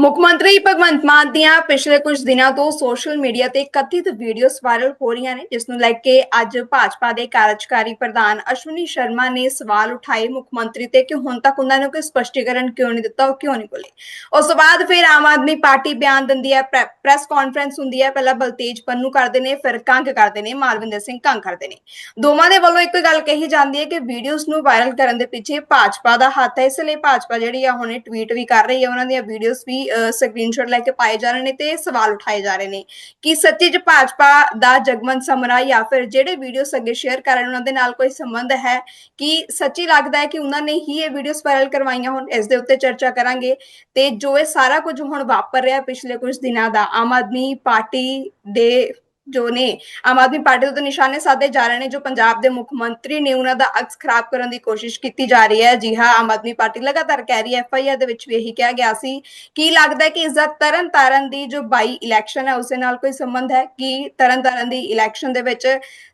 ਮੁੱਖ ਮੰਤਰੀ ਭਗਵੰਤ ਮਾਨ ਦੀਆਂ ਪਿਛਲੇ ਕੁਝ ਦਿਨਾਂ ਤੋਂ ਸੋਸ਼ਲ ਮੀਡੀਆ ਤੇ ਕਥਿਤ ਵੀਡੀਓਜ਼ ਵਾਇਰਲ ਹੋ ਰਹੀਆਂ ਨੇ, ਜਿਸ ਨੂੰ ਲੈ ਕੇ ਅੱਜ ਭਾਜਪਾ ਦੇ ਕਾਰਜਕਾਰੀ ਪ੍ਰਧਾਨ ਅਸ਼ਵਨੀ ਸ਼ਰਮਾ ਨੇ ਸਵਾਲ ਉਠਾਏ ਮੁੱਖ ਮੰਤਰੀ ਤੇ ਕਿ ਹੁਣ ਤੱਕ ਉਹਨਾਂ ਨੂੰ ਕੋਈ ਸਪਸ਼ਟੀਕਰਨ ਕਿਉਂ ਨਹੀਂ ਦਿੱਤਾ, ਉਹ ਕਿਉਂ ਨਹੀਂ ਬੋਲੇ। ਉਸ ਤੋਂ ਬਾਅਦ ਫਿਰ ਆਮ ਆਦਮੀ ਪਾਰਟੀ ਬਿਆਨ ਦਿੰਦੀ ਹੈ ਪ੍ਰੈਸ ਕਾਨਫਰੰਸ ਹੁੰਦੀ ਹੈ, ਪਹਿਲਾਂ ਬਲਤੇਜ ਪੰਨੂ ਕਰਦੇ ਨੇ, ਫਿਰ ਕੰਗ ਕਰਦੇ ਨੇ, ਮਾਲਵਿੰਦਰ ਸਿੰਘ ਕੰਗ ਕਰਦੇ ਨੇ। ਦੋਵਾਂ ਦੇ ਵੱਲੋਂ ਇੱਕ ਗੱਲ ਕਹੀ ਜਾਂਦੀ ਹੈ ਕਿ ਵੀਡੀਓਜ਼ ਨੂੰ ਵਾਇਰਲ ਕਰਨ ਦੇ ਪਿੱਛੇ ਭਾਜਪਾ ਦਾ ਹੱਥ ਹੈ, ਇਸ ਲਈ ਭਾਜਪਾ ਜਿਹੜੀ ਆ, ਹੁਣੇ ਟਵੀਟ ਵੀ ਕਰ ਰਹੀ ਹੈ, ਉਹਨਾਂ ਦੀਆਂ ਵੀਡੀਓਜ਼ ਵੀ ਸਕਰੀਨਸ਼ਾਟ ਲੈ ਕੇ ਪਾਏ ਜਾ ਰਹੇ ਨੇ ਤੇ ਸਵਾਲ ਉਠਾਏ ਜਾ ਰਹੇ ਨੇ ਕਿ ਸੱਚੀ ਚ ਭਾਜਪਾ ਦਾ ਜਗਮਨ ਸਮਰਾ ਜਾਂ ਫਿਰ ਜਿਹੜੇ ਵੀਡੀਓ ਅੱਗੇ ਸ਼ੇਅਰ ਕਰਨ ਉਹਨਾਂ ਦੇ ਨਾਲ ਕੋਈ ਸੰਬੰਧ ਹੈ? ਕਿ ਸੱਚੀ ਲੱਗਦਾ ਹੈ ਕਿ ਉਹਨਾਂ ਨੇ ਹੀ ਇਹ ਵੀਡੀਓਜ਼ ਵਾਇਰਲ ਕਰਵਾਈਆਂ, ਹੁਣ ਇਸ ਦੇ ਉੱਤੇ ਚਰਚਾ ਕਰਾਂਗੇ। ਤੇ ਜੋ ਇਹ ਸਾਰਾ ਕੁਝ ਹੁਣ ਵਾਪਰ ਰਿਹਾ ਪਿਛਲੇ ਕੁਝ ਦਿਨਾਂ ਦਾ, ਆਮ ਆਦਮੀ ਪਾਰਟੀ ਦੇ ਜੋ ਨੇ ਆਮ ਆਦਮੀ ਪਾਰਟੀ ਤੋਂ ਨਿਸ਼ਾਨੇ ਸਾਧੇ ਜਾ ਰਹੇ ਨੇ, ਜੋ ਪੰਜਾਬ ਦੇ ਮੁੱਖ ਮੰਤਰੀ ਨੇ ਉਹਨਾਂ ਦਾ ਅਕਸ ਖਰਾਬ ਕਰਨ ਦੀ ਕੋਸ਼ਿਸ਼ ਕੀਤੀ ਜਾ ਰਹੀ ਹੈ। ਜੀ ਹਾਂ, ਆਮ ਆਦਮੀ ਪਾਰਟੀ ਲਗਾਤਾਰ ਕਹਿ ਰਹੀ ਹੈ। ਐਫਆਈਆਰ ਦੇ ਵਿੱਚ ਵੀ ਇਹੀ ਕਿਹਾ ਗਿਆ ਸੀ ਕੀ ਲੱਗਦਾ ਹੈ ਕਿ ਇਸ ਦਾ ਤਰਨ ਤਾਰਨ ਦੀ ਜੋ ਬਾਈ ਇਲੈਕਸ਼ਨ ਹੈ, ਉਸ ਦੇ ਨਾਲ ਕੋਈ ਸੰਬੰਧ ਹੈ ਕਿ ਤਰਨ ਤਾਰਨ ਦੀ ਇਲੈਕਸ਼ਨ ਦੇ ਵਿੱਚ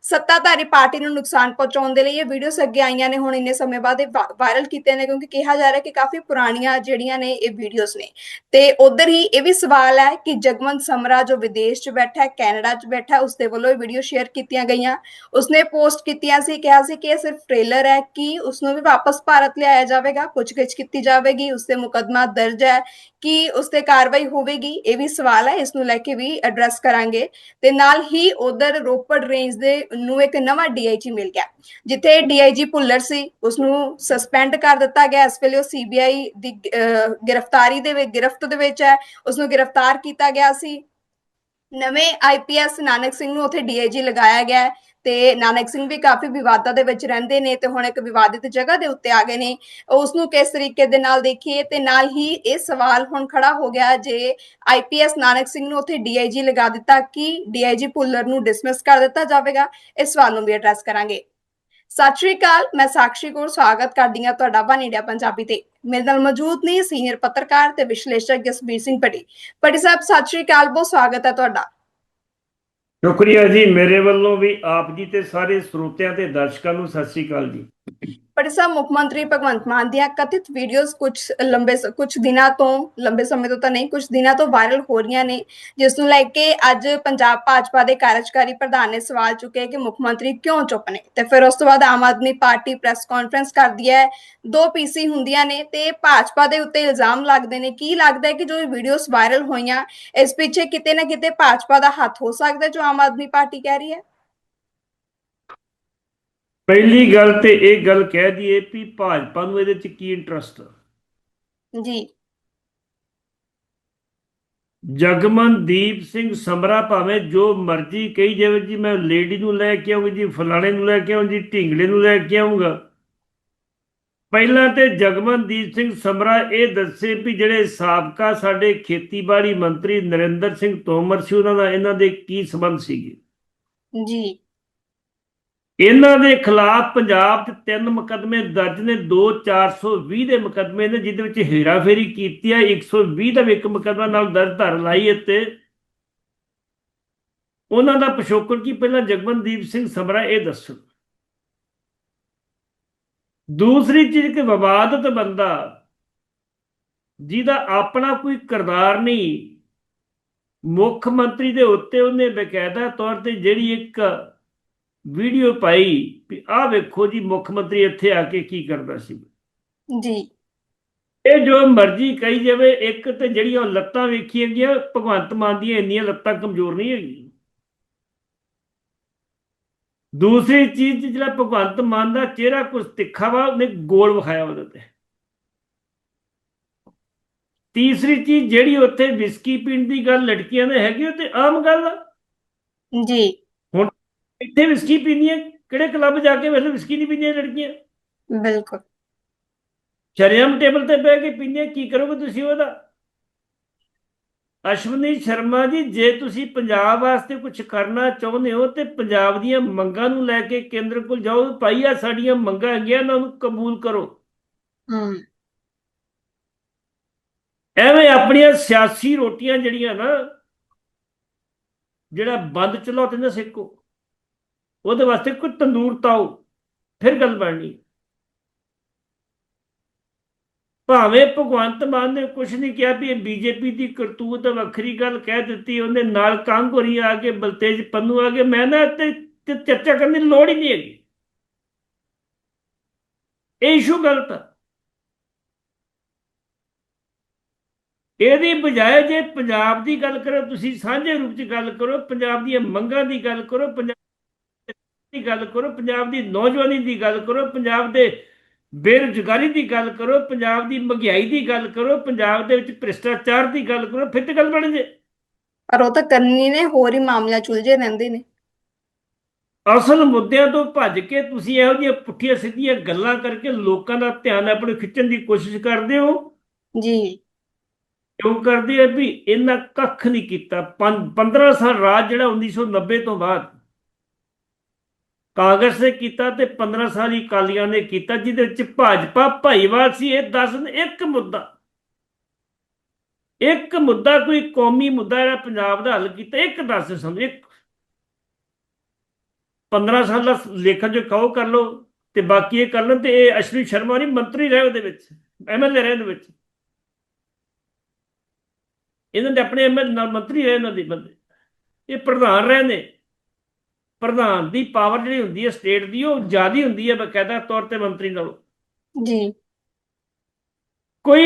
ਸੱਤਾਧਾਰੀ ਪਾਰਟੀ ਨੂੰ ਨੁਕਸਾਨ ਪਹੁੰਚਾਉਣ ਦੇ ਲਈ ਇਹ ਵੀਡੀਓਸ ਅੱਗੇ ਆਈਆਂ ਨੇ। ਹੁਣ ਇੰਨੇ ਸਮੇਂ ਬਾਅਦ ਇਹ ਵਾਇਰਲ ਕੀਤੇ ਨੇ ਕਿਉਂਕਿ ਕਿਹਾ ਜਾ ਰਿਹਾ ਕਿ ਕਾਫੀ ਪੁਰਾਣੀਆਂ ਜਿਹੜੀਆਂ ਨੇ ਇਹ ਵੀਡੀਓਸ ਨੇ। ਤੇ ਉਧਰ ਹੀ ਇਹ ਵੀ ਸਵਾਲ ਹੈ ਕਿ ਜਗਵੰਤ ਸਮਰਾ ਜੋ ਵਿਦੇਸ਼ 'ਚ ਬੈਠਾ ਹੈ, ਕੈਨੇਡਾ 'ਚ ਬੈਠਾ ਹੈ, ਉਸਦੇ ਵੱਲੋਂ ਇਹ ਵੀਡੀਓ ਸ਼ੇਅਰ ਕੀਤੀਆਂ ਗਈਆਂ। ਉਸਨੇ ਪੋਸਟ ਕੀਤੀਆਂ ਸੀ, ਕਿਹਾ ਸੀ ਕਿ ਇਹ ਸਿਰਫ ਟ੍ਰੇਲਰ ਹੈ ਕਿ ਉਸਨੂੰ ਵੀ ਵਾਪਸ ਭਾਰਤ ਲਿਆਇਆ ਜਾਵੇਗਾ, ਪੁੱਛਗਿੱਛ ਕੀਤੀ ਜਾਵੇਗੀ ਉਸਤੇ ਮੁਕੱਦਮਾ ਦਰਜ ਹੈ ਕਿ ਉਸਤੇ ਕਾਰਵਾਈ ਹੋਵੇਗੀ, ਇਹ ਵੀ ਸਵਾਲ ਹੈ, ਇਸ ਨੂੰ ਲੈ ਕੇ ਵੀ ਐਡਰੈਸ ਕਰਾਂਗੇ। ਤੇ ਨਾਲ ਹੀ ਉਧਰ ਰੋਪੜ ਰੇਂਜ ਦੇ ਨੂੰ ਇੱਕ ਨਵਾਂ ਡੀਆਈਜੀ ਮਿਲ ਗਿਆ, ਜਿੱਥੇ ਡੀਆਈਜੀ ਭੁੱਲਰ ਸੀ ਉਸ ਨੂੰ ਸਸਪੈਂਡ ਕਰ ਦਿੱਤਾ ਗਿਆ, ਇਸ ਵੇਲੇ ਉਹ ਸੀਬੀਆਈ ਦੀ ਗ੍ਰਿਫਤਾਰੀ ਦੇ ਵਿੱਚ, ਗਿਰਫਤ ਦੇ ਵਿੱਚ ਹੈ ਉਸ ਨੂੰ ਗ੍ਰਿਫਤਾਰ ਕੀਤਾ ਗਿਆ ਸੀ। ਨਵੇਂ ਆਈਪੀਐਸ ਨਾਨਕ ਸਿੰਘ ਨੂੰ ਉੱਥੇ ਡੀਆਈਜੀ ਲਗਾਇਆ ਗਿਆ ਹੈ ਤੇ ਨਾਨਕ ਸਿੰਘ ਵੀ ਕਾਫੀ ਵਿਵਾਦਾਂ ਦੇ ਵਿੱਚ ਰਹਿੰਦੇ ਨੇ ਤੇ ਹੁਣ ਇੱਕ ਵਿਵਾਦਿਤ ਜਗ੍ਹਾ ਦੇ ਉੱਤੇ ਆ ਗਏ ਨੇ। ਉਸ ਨੂੰ ਕਿਸ ਤਰੀਕੇ ਦੇ ਨਾਲ ਦੇਖੀਏ ਤੇ ਨਾਲ ਹੀ ਇਹ ਸਵਾਲ ਹੁਣ ਖੜਾ ਹੋ ਗਿਆ ਜੇ ਆਈਪੀਐਸ ਨਾਨਕ ਸਿੰਘ ਨੂੰ ਉੱਥੇ ਡੀਆਈਜੀ ਲਗਾ ਦਿੱਤਾ ਕਿ ਡੀਆਈਜੀ ਭੁੱਲਰ ਨੂੰ ਡਿਸਮਿਸ ਕਰ ਦਿੱਤਾ ਜਾਵੇਗਾ? ਇਸ ਸਵਾਲ ਨੂੰ ਵੀ ਐਡਰੈਸ ਕਰਾਂਗੇ। ਸਤਿ ਸ਼੍ਰੀ ਅਕਾਲ, ਮੈਂ ਸਾਕਸ਼ੀ ਕੌਰ, ਸਵਾਗਤ ਕਰਦੀ ਹਾਂ ਤੁਹਾਡਾ ਵਨ ਪੰਜਾਬੀ ਤੇ। ਮੇਰੇ ਨਾਲ ਮੌਜੂਦ ਨੇ ਸੀਨੀਅਰ ਪੱਤਰਕਾਰ ਤੇ ਵਿਸ਼ਲੇਸ਼ਕ ਜਸਬੀਰ ਸਿੰਘ ਪਟੀ ਪਟੀ ਸਾਹਿਬ, ਸਤਿ ਸ਼੍ਰੀ ਅਕਾਲ, ਬਹੁਤ ਸਵਾਗਤ ਹੈ ਤੁਹਾਡਾ। ਸ਼ੁਕਰੀਆ ਜੀ, ਮੇਰੇ ਵੱਲੋਂ ਵੀ ਆਪ ਜੀ ਤੇ ਸਾਰੇ ਸਰੋਤਿਆਂ ਤੇ ਦਰਸ਼ਕਾਂ ਨੂੰ ਸਤਿ ਸ੍ਰੀ ਅਕਾਲ ਜੀ। ਪਟੀ ਸਾਹਿਬ ਮੁੱਖ ਮੰਤਰੀ ਭਗਵੰਤ ਮਾਨ ਦੀਆਂ ਕਥਿਤ ਵੀਡੀਓਜ਼ ਕੁਝ ਲੰਬੇ ਕੁਝ ਦਿਨਾਂ ਤੋਂ, ਲੰਬੇ ਸਮੇਂ ਤੋਂ ਤਾਂ ਨਹੀਂ ਕੁਝ ਦਿਨਾਂ ਤੋਂ ਵਾਇਰਲ ਹੋ ਰਹੀਆਂ ਨੇ, ਜਿਸ ਨੂੰ ਲੈ ਕੇ ਅੱਜ ਪੰਜਾਬ ਭਾਜਪਾ ਦੇ ਕਾਰਜਕਾਰੀ ਪ੍ਰਧਾਨ ਨੇ ਸਵਾਲ ਚੁੱਕੇ ਕਿ ਮੁੱਖ ਮੰਤਰੀ ਕਿਉਂ ਚੁੱਪ ਨੇ? ਤੇ ਫਿਰ ਉਸ ਤੋਂ ਬਾਅਦ Aam Aadmi party press conference ਕਰਦੀ ਹੈ, ਦੋ ਪੀਸੀ ਹੁੰਦੀਆਂ ਨੇ, ਤੇ ਭਾਜਪਾ ਦੇ ਉੱਤੇ ਇਲਜ਼ਾਮ ਲੱਗਦੇ ਨੇ। ਕੀ ਲੱਗਦਾ ਹੈ ਕਿ ਜੋ ਵੀਡੀਓਜ਼ ਵਾਇਰਲ ਹੋਈਆਂ, ਇਸ ਪਿੱਛੇ ਕਿਤੇ ਨਾ ਕਿਤੇ ਭਾਜਪਾ ਦਾ ਹੱਥ ਹੋ ਸਕਦਾ ਜੋ ਆਮ ਆਦਮੀ ਪਾਰਟੀ ਕਹਿ ਰਹੀ ਹੈ? ਪਹਿਲੀ ਗੱਲ ਤੇ ਇਹ ਗੱਲ ਕਹਿ ਦਈਏ ਵੀ ਭਾਜਪਾ ਨੂੰ ਇਹਦੇ ਚ ਕੀ ਇੰਟਰਸਟ ਜੀ। ਜਗਮਨਦੀਪ ਸਿੰਘ ਸਮਰਾ ਭਾਵੇਂ ਜੋ ਮਰਜ਼ੀ ਕਹੀ ਜਾਵੇ ਜੀ ਮੈਂ ਲੇਡੀ ਨੂੰ ਲੈ ਕੇ ਆਉਂਗੀ ਜੀ ਫਲਾਣੇ ਨੂੰ ਲੈ ਕੇ ਆਉਂ ਜੀ ਢਿੰਗਲੇ ਨੂੰ ਲੈ ਕੇ ਆਉਂਗਾ ਪਹਿਲਾਂ ਤੇ ਜਗਮਨਦੀਪ ਸਿੰਘ ਸਮਰਾ ਇਹ ਦੱਸੇ ਵੀ ਜਿਹੜੇ ਸਾਬਕਾ ਸਾਡੇ ਖੇਤੀਬਾੜੀ ਮੰਤਰੀ ਨਰਿੰਦਰ ਸਿੰਘ ਤੋਮਰ ਸੀ ਉਹਨਾਂ ਦਾ ਇਹਨਾਂ ਦੇ ਕੀ ਸੰਬੰਧ ਸੀਗੇ? ਜੀ। ਇਹਨਾਂ ਦੇ ਖਿਲਾਫ ਪੰਜਾਬ 'ਚ ਤਿੰਨ ਮੁਕੱਦਮੇ ਦਰਜ ਨੇ, ਦੋ 420 ਦੇ ਮੁਕੱਦਮੇ ਨੇ, ਜਿਹਦੇ ਵਿੱਚ ਹੇਰਾਫੇਰੀ ਕੀਤੀ ਹੈ 120 ਦਾ ਇੱਕ ਮੁਕੱਦਮਾ ਨਾਲ ਦਰਜ ਧਰ ਲਾਈ ਅਤੇ ਉਹਨਾਂ ਦਾ ਪਿਛੋਕੜ ਕੀ? ਪਹਿਲਾਂ ਜਗਮਨਦੀਪ ਸਿੰਘ ਸਮਰਾ ਇਹ ਦੱਸੋ। ਦੂਸਰੀ ਚੀਜ਼ ਕਿ ਵਿਵਾਦਤ ਬੰਦਾ ਜਿਹਦਾ ਆਪਣਾ ਕੋਈ ਕਿਰਦਾਰ ਨਹੀਂ, ਮੁੱਖ ਮੰਤਰੀ ਦੇ ਉੱਤੇ ਉਹਨੇ ਬਕਾਇਦਾ ਤੌਰ ਤੇ ਜਿਹੜੀ ਇੱਕ ਵੀਡੀਓ ਪਾਈ ਵੀ ਆਹ ਵੇਖੋ ਜੀ ਮੁੱਖ ਮੰਤਰੀ ਇੱਥੇ ਆ ਕੇ ਕੀ ਕਰਦਾ ਸੀ। ਜੀ। ਇਹ ਜੋ ਮਰਜ਼ੀ ਕਹੀ ਜਾਵੇ ਇੱਕ ਤੇ ਜਿਹੜੀਆਂ ਲੱਤਾਂ ਵੇਖੀਆਂ ਗਈਆਂ ਭਗਵੰਤ ਮਾਨ ਦੀਆਂ ਇੰਨੀਆਂ ਲੱਤਾਂ ਕਮਜ਼ੋਰ ਨਹੀਂ ਹੈਗੀਆਂ। ਦੂਸਰੀ ਚੀਜ਼ ਜਿਹੜਾ ਭਗਵੰਤ ਮਾਨ ਦਾ ਚਿਹਰਾ ਕੁਝ ਤਿੱਖਾ ਵਾ ਉਹਨੇ ਗੋਲ ਵਿਖਾਇਆ ਉਹਦੇ ਤੇ। ਤੀਸਰੀ ਚੀਜ਼ ਜਿਹੜੀ ਉੱਥੇ ਵਿਸਕੀ ਪੀਣ ਦੀ ਗੱਲ ਲੜਕੀਆਂ ਦੇ ਹੈਗੀ ਉਹ ਤੇ ਆਮ ਗੱਲ ਆ। ਜੀ। ਇੱਥੇ ਵਿਸਕੀ ਪੀਂਦੀਆਂ ਕਿਹੜੇ ਕਲੱਬ ਜਾ ਕੇ ਵੇਲੇ ਵਿਸਕੀ ਨਹੀਂ ਪੀਂਦੀਆਂ ਲੜਕੀਆਂ। ਬਿਲਕੁਲ। ਸ਼ਰਿਆਮ ਟੇਬਲ ਤੇ ਬਹਿ ਕੇ ਪੀਂਦੇ ਕੀ ਕਰੋਗੇ ਤੁਸੀਂ ਉਹਦਾ? ਅਸ਼ਵਨੀ ਸ਼ਰਮਾ ਜੀ ਜੇ ਤੁਸੀਂ ਪੰਜਾਬ ਵਾਸਤੇ ਕੁਝ ਕਰਨਾ ਚਾਹੁੰਦੇ ਹੋ ਤੇ ਪੰਜਾਬ ਦੀਆਂ ਮੰਗਾਂ ਨੂੰ ਲੈ ਕੇ ਕੇਂਦਰ ਕੋਲ ਜਾਓ ਭਾਈ ਆ ਸਾਡੀਆਂ ਮੰਗਾਂ ਹੈਗੀਆਂ ਉਹਨਾਂ ਨੂੰ ਕਬੂਲ ਕਰੋ। ਹਮ ਐਵੇਂ ਆਪਣੀਆਂ ਸਿਆਸੀ ਰੋਟੀਆਂ ਜਿਹੜੀਆਂ ਨਾ ਜਿਹੜਾ ਬੰਦ ਚਲਾਓ ਤੇ ਨਾ ਸੇਕੋ। ਉਹਦੇ ਵਾਸਤੇ ਕੋਈ ਤੰਦੂਰ ਤਾਓ, ਫਿਰ ਗੱਲ ਬਣਨੀ। ਭਾਵੇਂ ਭਗਵੰਤ ਮਾਨ ਨੇ ਕੁਝ ਨਹੀਂ ਕਿਹਾ ਵੀ ਇਹ ਬੀਜੇਪੀ ਦੀ ਕਰਤੂਤ ਵੱਖਰੀ ਗੱਲ ਕਹਿ ਦਿੱਤੀ, ਉਹਨੇ ਨਾਲ ਕਾਂਗੋਰੀ ਆ ਕੇ, ਬਲਤੇਜ ਪੰਨੂ ਆ ਕੇ, ਮੈਂ ਨਾ ਤੇ ਚਰਚਾ ਕਰਨ ਦੀ ਲੋੜ ਹੀ ਨਹੀਂ ਹੈਗੀ। ਇਹ ਇਸ਼ੂ ਗਲਤ ਆ। ਇਹਦੀ ਬਜਾਏ ਜੇ ਪੰਜਾਬ ਦੀ ਗੱਲ ਕਰੋ, ਤੁਸੀਂ ਸਾਂਝੇ ਰੂਪ 'ਚ ਗੱਲ ਕਰੋ, ਪੰਜਾਬ ਦੀਆਂ ਮੰਗਾਂ ਦੀ ਗੱਲ ਕਰੋ, ਪੰਜਾਬ ਦੀ ਗੱਲ ਕਰੋ ਪੰਜਾਬ ਦੀ ਨੌਜਵਾਨੀ ਦੀ ਗੱਲ ਕਰੋ ਪੰਜਾਬ ਦੇ ਬੇਰੁਜ਼ਗਾਰੀ ਦੀ ਗੱਲ ਕਰੋ ਪੰਜਾਬ ਦੀ ਮਹਿੰਗਾਈ ਦੀ ਗੱਲ ਕਰੋ ਪੰਜਾਬ ਦੇ ਵਿੱਚ ਭ੍ਰਿਸ਼ਟਾਚਾਰ ਦੀ ਗੱਲ ਕਰੋ ਫਿਰ ਤੇ ਗੱਲ ਬਣ ਜੇ। ਪਰ ਉਹ ਤਾਂ ਕਰਨੀ ਨੇ ਹੋਰ ਹੀ ਮਾਮਲਾ ਚੁਲਝੇ ਰਹਿੰਦੇ ਨੇ। ਅਸਲ ਮੁੱਦਿਆਂ ਤੋਂ ਭੱਜ ਕੇ ਤੁਸੀਂ ਇਹੋ ਜਿਹੀਆਂ ਪੁੱਠੀਆਂ ਸਿੱਧੀਆਂ ਗੱਲਾਂ ਕਰਕੇ ਲੋਕਾਂ ਦਾ ਧਿਆਨ ਆਪਣੇ ਖਿੱਚਣ ਦੀ ਕੋਸ਼ਿਸ਼ ਕਰਦੇ ਹੋ। ਜੀ। ਕਿਉਂ ਕਰਦੇ ਆ ਵੀ ਇਹਨਾਂ ਕੱਖ ਨਹੀਂ ਕੀਤਾ? 15 ਸਾਲ ਰਾਜ ਜਿਹੜਾ 1990 ਤੋਂ ਬਾਅਦ ਕਾਂਗਰਸ ਨੇ ਕੀਤਾ ਤੇ 15 ਸਾਲ ਹੀ ਕਾਲੀਆਂ ਨੇ ਕੀਤਾ, ਜਿਹਦੇ ਵਿੱਚ ਭਾਜਪਾ ਭਾਈਵਾਲ ਸੀ। ਇਹ ਦੱਸ ਇੱਕ ਮੁੱਦਾ ਇੱਕ ਮੁੱਦਾ, ਕੋਈ ਕੌਮੀ ਮੁੱਦਾ ਜਿਹੜਾ ਪੰਜਾਬ ਦਾ ਹੱਲ ਕੀਤਾ, ਇੱਕ ਦੱਸ ਸਮਝ ਇੱਕ। 15 ਸਾਲ ਦਾ ਲੇਖਾ ਜੋ ਕਹੋ ਕਰ ਲੋ ਤੇ ਬਾਕੀ ਇਹ ਕਰ ਲੈਣ, ਤੇ ਇਹ ਅਸ਼ਵਨੀ ਸ਼ਰਮਾ ਨਹੀਂ ਮੰਤਰੀ ਰਹੇ ਉਹਦੇ ਵਿੱਚ ਐਮਐਲਏ ਰਹੇ ਉਹਦੇ ਵਿੱਚ। ਇਹਨਾਂ ਦੇ ਆਪਣੇ ਐਮਐਲ ਨਾਲ ਮੰਤਰੀ ਰਹੇ ਇਹਨਾਂ ਦੇ ਬੰਦੇ। ਇਹ ਪ੍ਰਧਾਨ ਰਹੇ ਨੇ। ਪ੍ਰਧਾਨ ਦੀ ਪਾਵਰ ਜਿਹੜੀ ਹੁੰਦੀ ਹੈ ਸਟੇਟ ਦੀ ਉਹ ਜ਼ਿਆਦੀ ਹੁੰਦੀ ਹੈ ਬਕਾਇਦਾ ਤੌਰ ਤੇ ਮੰਤਰੀ ਨਾਲੋਂ। ਜੀ। ਕੋਈ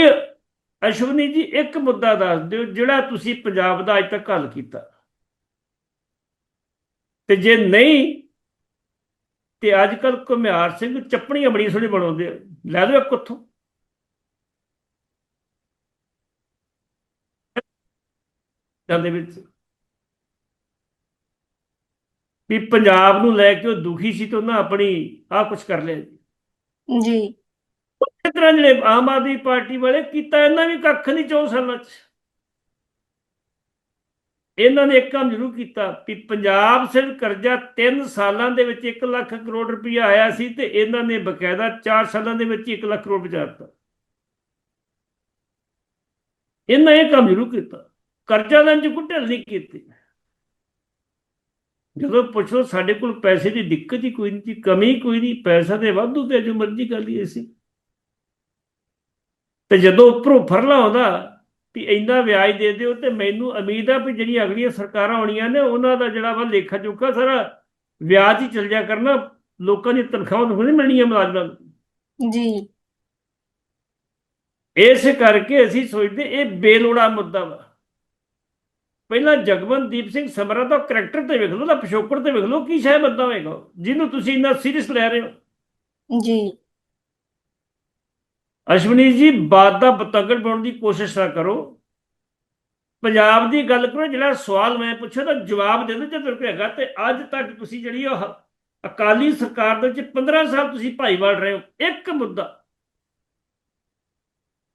ਅਸ਼ਵਨੀ ਜੀ ਇੱਕ ਮੁੱਦਾ ਦੱਸ ਦਿਓ ਜਿਹੜਾ ਤੁਸੀਂ ਪੰਜਾਬ ਦਾ ਅੱਜ ਤੱਕ ਹੱਲ ਕੀਤਾ। ਤੇ ਜੇ ਨਹੀਂ ਤੇ ਅੱਜ ਕੱਲ ਕੁਮਿਆਰ ਸਿੰਘ ਚੱਪਣੀਆਂ ਬੜੀ ਸੋਹਣੀ ਬਣਾਉਂਦੇ ਆ। ਲੈ ਲਓ ਇੱਕ ਉੱਥੋਂ। ਦੇ ਵਿੱਚ। ਵੀ ਪੰਜਾਬ ਨੂੰ ਲੈ ਕੇ ਉਹ ਦੁਖੀ ਸੀ ਤੇ ਉਹਨਾਂ ਆਪਣੀ ਆਹ ਕੁਝ ਕਰ ਲਿਆ ਜੀ। ਜੀ। ਇਸੇ ਤਰ੍ਹਾਂ ਜਿਹੜੇ ਆਮ ਆਦਮੀ ਪਾਰਟੀ ਵਾਲੇ ਕੀਤਾ ਇਹਨਾਂ ਵੀ ਕੱਖ ਨਹੀਂ ਚੌ ਸਾਲਾਂ ਚ। ਇਹਨਾਂ ਨੇ ਇੱਕ ਕੰਮ ਜ਼ਰੂਰ ਕੀਤਾ ਵੀ ਪੰਜਾਬ ਸਿਰ ਕਰਜ਼ਾ 3 ਸਾਲਾਂ ਦੇ ਵਿੱਚ 1 ਲੱਖ ਕਰੋੜ ਰੁਪਇਆ ਆਇਆ ਸੀ ਤੇ ਇਹਨਾਂ ਨੇ ਬਕਾਇਦਾ 4 ਸਾਲਾਂ ਦੇ ਵਿੱਚ 1 ਲੱਖ ਕਰੋੜ ਬਚਾਤਾ ਇਹਨਾਂ ਇਹ ਕੰਮ ਜ਼ਰੂਰ ਕੀਤਾ। ਕਰਜ਼ਾ ਲੈਣ ਚ ਕੋਈ ਢਿੱਲ ਨਹੀਂ ਕੀਤੀ। ਜਦੋਂ ਪੁੱਛੋ ਸਾਡੇ ਕੋਲ ਪੈਸੇ ਦੀ ਦਿੱਕਤ ਹੀ ਕੋਈ ਨਹੀਂ ਕਮੀ ਕੋਈ ਨਹੀਂ ਪੈਸਾ ਦੇ ਵਾਧੂ ਤੇ ਜੋ ਮਰਜ਼ੀ ਕਰ ਲਈਏ ਸੀ ਤੇ ਜਦੋਂ ਉੱਪਰੋਂ ਫਰਲਾ ਆਉਂਦਾ ਵੀ ਇੰਨਾ ਵਿਆਜ ਦੇ ਦਿਓ ਤੇ ਮੈਨੂੰ ਉਮੀਦ ਆ ਵੀ ਜਿਹੜੀਆਂ ਅਗਲੀਆਂ ਸਰਕਾਰਾਂ ਆਉਣੀਆਂ ਨੇ ਉਹਨਾਂ ਦਾ ਜਿਹੜਾ ਵਾ ਲੇਖਾ ਚੁੱਕਾ ਸਾਰਾ ਵਿਆਜ ਹੀ ਚੱਲ ਜਾ ਕਰਨਾ ਲੋਕਾਂ ਦੀ ਤਨਖਾਹਾਂ ਨੂੰ ਨਹੀਂ ਮਿਲਣੀਆਂ ਮੁਲਾਜ਼ਮਾਂ ਨੂੰ। ਜੀ। ਇਸ ਕਰਕੇ ਅਸੀਂ ਸੋਚਦੇ ਇਹ ਬੇਲੋੜਾ ਮੁੱਦਾ ਵਾ। ਪਹਿਲਾਂ ਜਗਵੰਤਦੀਪ ਸਿੰਘ ਸਮਰਾ ਦਾ ਕਰੈਕਟਰ ਤੇ ਵੇਖ ਲਓ ਦਾ ਪਿਛੋਕੜ ਤੇ ਵੇਖ ਲਓ ਕੀ ਸ਼ਾਇ ਬੰਦਾ ਹੋਏਗਾ। ਜਿਹਨੂੰ ਤੁਸੀਂ ਇੰਨਾ ਸੀਰੀਅਸ ਲੈ ਰਹੇ ਹੋ। ਜੀ। ਅਸ਼ਵਨੀ ਜੀ ਬਾਤ ਦਾ ਬਤੰਗੜ ਬਣਾਉਣ ਦੀ ਕੋਸ਼ਿਸ਼ ਨਾ ਕਰੋ। ਪੰਜਾਬ ਦੀ ਗੱਲ ਕਰੋ ਜਿਹੜਾ ਸਵਾਲ ਮੈਂ ਪੁੱਛਿਆ ਤਾਂ ਜਵਾਬ ਦੇ ਦਿਓ ਜੇ ਕੋਲ ਹੈਗਾ ਤੇ ਅੱਜ ਤੱਕ ਤੁਸੀਂ ਜਿਹੜੀ ਉਹ ਅਕਾਲੀ ਸਰਕਾਰ ਦੇ ਵਿੱਚ 15 ਸਾਲ ਤੁਸੀਂ ਭਾਈਵਾਲ ਰਹੇ ਹੋ। ਇੱਕ ਮੁੱਦਾ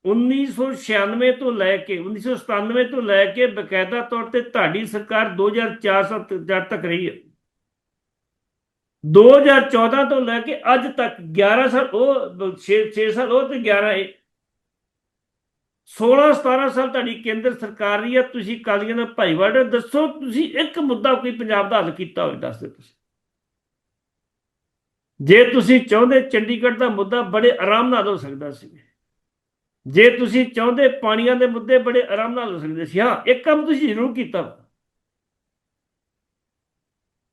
1996 ਤੋਂ ਲੈ ਕੇ 1997 ਤੋਂ ਲੈ ਕੇ ਬਕਾਇਦਾ ਤੌਰ ਤੇ ਤੁਹਾਡੀ ਸਰਕਾਰ 2004 ਜਦ ਤੱਕ ਰਹੀ ਹੈ। 2014 ਤੋਂ ਲੈ ਕੇ ਅੱਜ ਤੱਕ 11 ਸਾਲ, ਉਹ 6 6 ਸਾਲ, ਉਹ ਤੇ 11 ਇਹ 16 17 ਸਾਲ ਤੁਹਾਡੀ ਕੇਂਦਰ ਸਰਕਾਰ ਰਹੀ ਹੈ। ਤੁਸੀਂ ਕਾਲੀਆਂ ਦਾ ਭਾਈਵਾਲ ਦੱਸੋ, ਤੁਸੀਂ ਇੱਕ ਮੁੱਦਾ ਕੋਈ ਪੰਜਾਬ ਦਾ ਹੱਲ ਕੀਤਾ ਹੋਵੇ, ਦੱਸ ਦਿਓ ਤੁਸੀਂ। ਜੇ ਤੁਸੀਂ ਚਾਹੁੰਦੇ ਚੰਡੀਗੜ੍ਹ ਦਾ ਮੁੱਦਾ ਬੜੇ ਆਰਾਮ ਨਾਲ ਹੋ ਸਕਦਾ ਸੀ। ਜੇ ਤੁਸੀਂ ਚਾਹੁੰਦੇ ਪਾਣੀਆਂ ਦੇ ਮੁੱਦੇ ਬੜੇ ਆਰਾਮ ਨਾਲ ਹੋ ਸਕਦੇ ਸੀ ਹਾਂ ਇੱਕ ਕੰਮ ਤੁਸੀਂ ਜ਼ਰੂਰ ਕੀਤਾ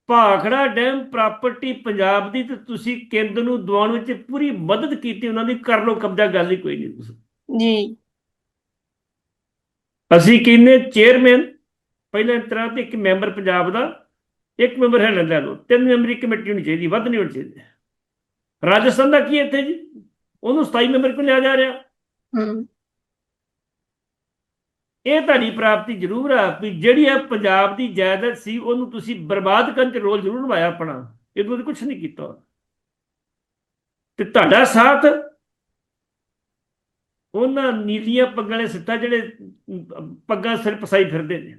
ਭਾਖੜਾ ਡੈਮ ਪ੍ਰਾਪਰਟੀ ਪੰਜਾਬ ਦੀ ਤੇ ਤੁਸੀਂ ਕੇਂਦਰ ਨੂੰ ਦਿਵਾਉਣ ਵਿੱਚ ਪੂਰੀ ਮਦਦ ਕੀਤੀ ਉਹਨਾਂ ਦੀ ਕਰ ਲੋ ਕਬਜ਼ਾ ਗੱਲ ਹੀ ਕੋਈ ਨਹੀਂ। ਤੁਸੀਂ ਜੀ। ਅਸੀਂ ਕਹਿੰਦੇ ਚੇਅਰਮੈਨ ਪਹਿਲਾਂ ਤਰ੍ਹਾਂ ਤੇ ਇੱਕ ਮੈਂਬਰ ਪੰਜਾਬ ਦਾ ਇੱਕ ਮੈਂਬਰ ਹੈ ਲੈ ਲਓ ਤਿੰਨ ਮੈਂਬਰੀ ਕਮੇਟੀ ਹੋਣੀ ਚਾਹੀਦੀ ਵੱਧ ਨਹੀਂ ਹੋਣੀ ਚਾਹੀਦੀ। ਰਾਜਸਥਾਨ ਦਾ ਕੀ ਇੱਥੇ ਜੀ? ਉਹਨੂੰ 27 ਮੈਂਬਰ ਕਿਉਂ ਲਿਆ ਜਾ ਰਿਹਾ? ਇਹ ਤੁਹਾਡੀ ਪ੍ਰਾਪਤੀ ਜ਼ਰੂਰ ਆ ਵੀ ਜਿਹੜੀ ਆ ਪੰਜਾਬ ਦੀ ਜਾਇਦਾਦ ਸੀ, ਉਹਨੂੰ ਤੁਸੀਂ ਬਰਬਾਦ ਕਰਨ ਚ ਰੋਲ ਜ਼ਰੂਰ ਨਿਭਾਇਆ ਆਪਣਾ। ਇਹ ਤੋਂ ਕੁਝ ਨਹੀਂ ਕੀਤਾ। ਤੇ ਤੁਹਾਡਾ ਸਾਥ, ਉਹਨਾਂ ਨੀਲੀਆਂ ਪੱਗਾਂ ਵਾਲੇ ਸਿੱਟਾ ਜਿਹੜੇ ਪੱਗਾਂ ਸਿਰ ਪਸਾਈ ਫਿਰਦੇ ਨੇ।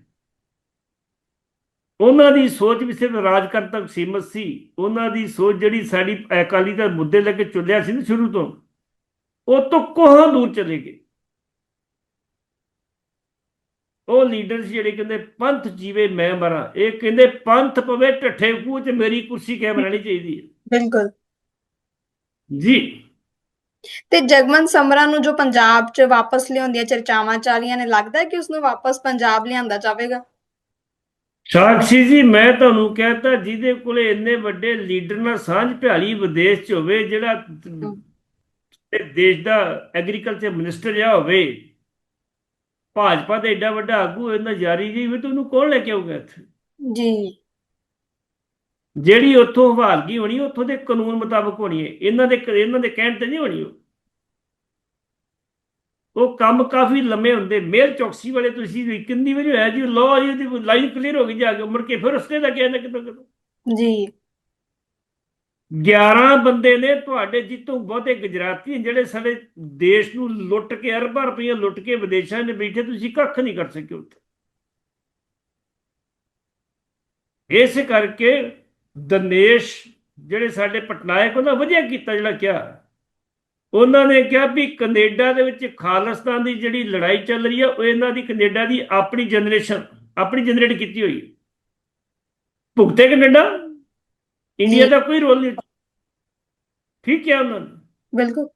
ਉਹਨਾਂ ਦੀ ਸੋਚ ਵੀ ਸਿਰਫ ਰਾਜ ਕਰਨ ਤੱਕ ਸੀਮਤ ਸੀ। ਉਹਨਾਂ ਦੀ ਸੋਚ ਜਿਹੜੀ ਸਾਡੀ ਅਕਾਲੀ ਦਾ ਮੁੱਦੇ ਲੈ ਕੇ ਚੁੱਲਿਆ ਸੀ ਨਾ ਸ਼ੁਰੂ ਤੋਂ ਉਹ ਤੋਂ ਕੋਹਾਂ ਦੂਰ ਚਲੇ ਗਏ। ਉਹ ਲੀਡਰ ਸੀ ਜਿਹੜੇ ਕਹਿੰਦੇ ਪੰਥ ਜੀਵੇ ਮੈਂ ਮਰਾਂ। ਇਹ ਕਹਿੰਦੇ ਪੰਥ ਪਵੇ ਢੱਠੇ ਖੂਹ 'ਚ ਮੇਰੀ ਕੁਰਸੀ ਕਾਇਮ ਰਹਿਣੀ ਚਾਹੀਦੀ ਹੈ। ਬਿਲਕੁਲ। ਜੀ। ਤੇ ਜਗਮਨ ਸਮਰਾ ਨੂੰ ਜੋ ਪੰਜਾਬ 'ਚ ਵਾਪਸ ਲਿਆਉਂਦੀਆਂ ਚਰਚਾਵਾਂ ਚੱਲ ਰਹੀਆਂ ਨੇ ਲੱਗਦਾ ਕਿ ਉਸ ਨੂੰ ਵਾਪਸ ਪੰਜਾਬ ਲਿਆਂਦਾ ਜਾਵੇਗਾ? ਸਾਕਸ਼ੀ ਜੀ ਮੈਂ ਤੁਹਾਨੂੰ ਕਹਤਾ ਜਿਹਦੇ ਕੋਲੇ ਇੰਨੇ ਵੱਡੇ ਲੀਡਰ ਨਾਲ ਸਾਂਝ ਭਿਆਲੀ ਵਿਦੇਸ਼ 'ਚ ਹੋਵੇ ਜਿਹੜਾ ਇਹ ਦੇਸ਼ ਦਾ ਐਗਰੀਕਲਚਰ ਮਿਨਿਸਟਰ ਜਾਂ ਹੋਵੇ ਭਾਜਪਾ ਦਾ ਐਡਾ ਵੱਡਾ ਆਗੂ ਇਹਨਾਂ ਜਾਰੀ ਜੀ ਵੀ ਤੁਹਾਨੂੰ ਕੌਣ ਲੈ ਕੇ ਆਊਗਾ ਇੱਥੇ? ਜੀ। ਜਿਹੜੀ ਉੱਥੋਂ ਹਵਾਲਗੀ ਹੋਣੀ ਉੱਥੋਂ ਦੇ ਕਾਨੂੰਨ ਮੁਤਾਬਕ ਹੋਣੀ ਹੈ। ਇਹਨਾਂ ਦੇ ਇਹਨਾਂ ਦੇ ਕਹਿਣ ਤੇ ਨਹੀਂ ਹੋਣੀ ਉਹ। ਉਹ ਕੰਮ ਕਾਫੀ ਲੰਮੇ ਹੁੰਦੇ। ਮੇਲ ਚੌਕਸੀ ਵਾਲੇ ਤੁਸੀਂ ਕਿੰਨੀ ਵਾਰੀ ਹੋਇਆ ਜੀ ਲਾਅ ਜੀ ਦੀ ਲਾਈਨ ਕਲੀਅਰ ਹੋ ਗਈ ਜਾ ਕੇ ਮੁੜ ਕੇ ਫਿਰ ਉਸਨੇ ਦਾ ਕਿਹਾ ਨਾ ਕਿਤੋਂ ਕਿਤੋਂ ਜੀ। 11 ਬੰਦੇ ਨੇ ਤੁਹਾਡੇ ਜਿੱਤੋਂ ਬਹੁਤੇ ਗੁਜਰਾਤੀ ਜਿਹੜੇ ਸਾਡੇ ਦੇਸ਼ ਨੂੰ ਲੁੱਟ ਕੇ, ਅਰਬਾਂ ਰੁਪਈਆ ਲੁੱਟ ਕੇ ਵਿਦੇਸ਼ਾਂ 'ਚ ਬੈਠੇ, ਤੁਸੀਂ ਕੱਖ ਨਹੀਂ ਕਰ ਸਕੇ ਉੱਥੇ। ਇਸ ਕਰਕੇ ਦਨੇਸ਼ ਜਿਹੜੇ ਸਾਡੇ ਪਟਨਾਇਕ, ਉਹਨਾਂ ਵਧੀਆ ਕੀਤਾ ਜਿਹੜਾ ਕਿਹਾ। ਉਹਨਾਂ ਨੇ ਕਿਹਾ ਵੀ ਕੈਨੇਡਾ ਦੇ ਵਿੱਚ ਖਾਲਿਸਤਾਨ ਦੀ ਜਿਹੜੀ ਲੜਾਈ ਚੱਲ ਰਹੀ ਹੈ ਉਹ ਇਹਨਾਂ ਦੀ, ਕੈਨੇਡਾ ਦੀ ਆਪਣੀ ਜਨਰੇਸ਼ਨ, ਆਪਣੀ ਜਨਰੇਟ ਕੀਤੀ ਹੋਈ ਭੁਗਤੇ ਕੈਨੇਡਾ? ਇੰਡੀਆ। ਦਾ ਕੋਈ ਰੋਲ ਨਹੀਂ ਠੀਕ ਹੈ ਉਹਨਾਂ ਨੇ। ਬਿਲਕੁਲ।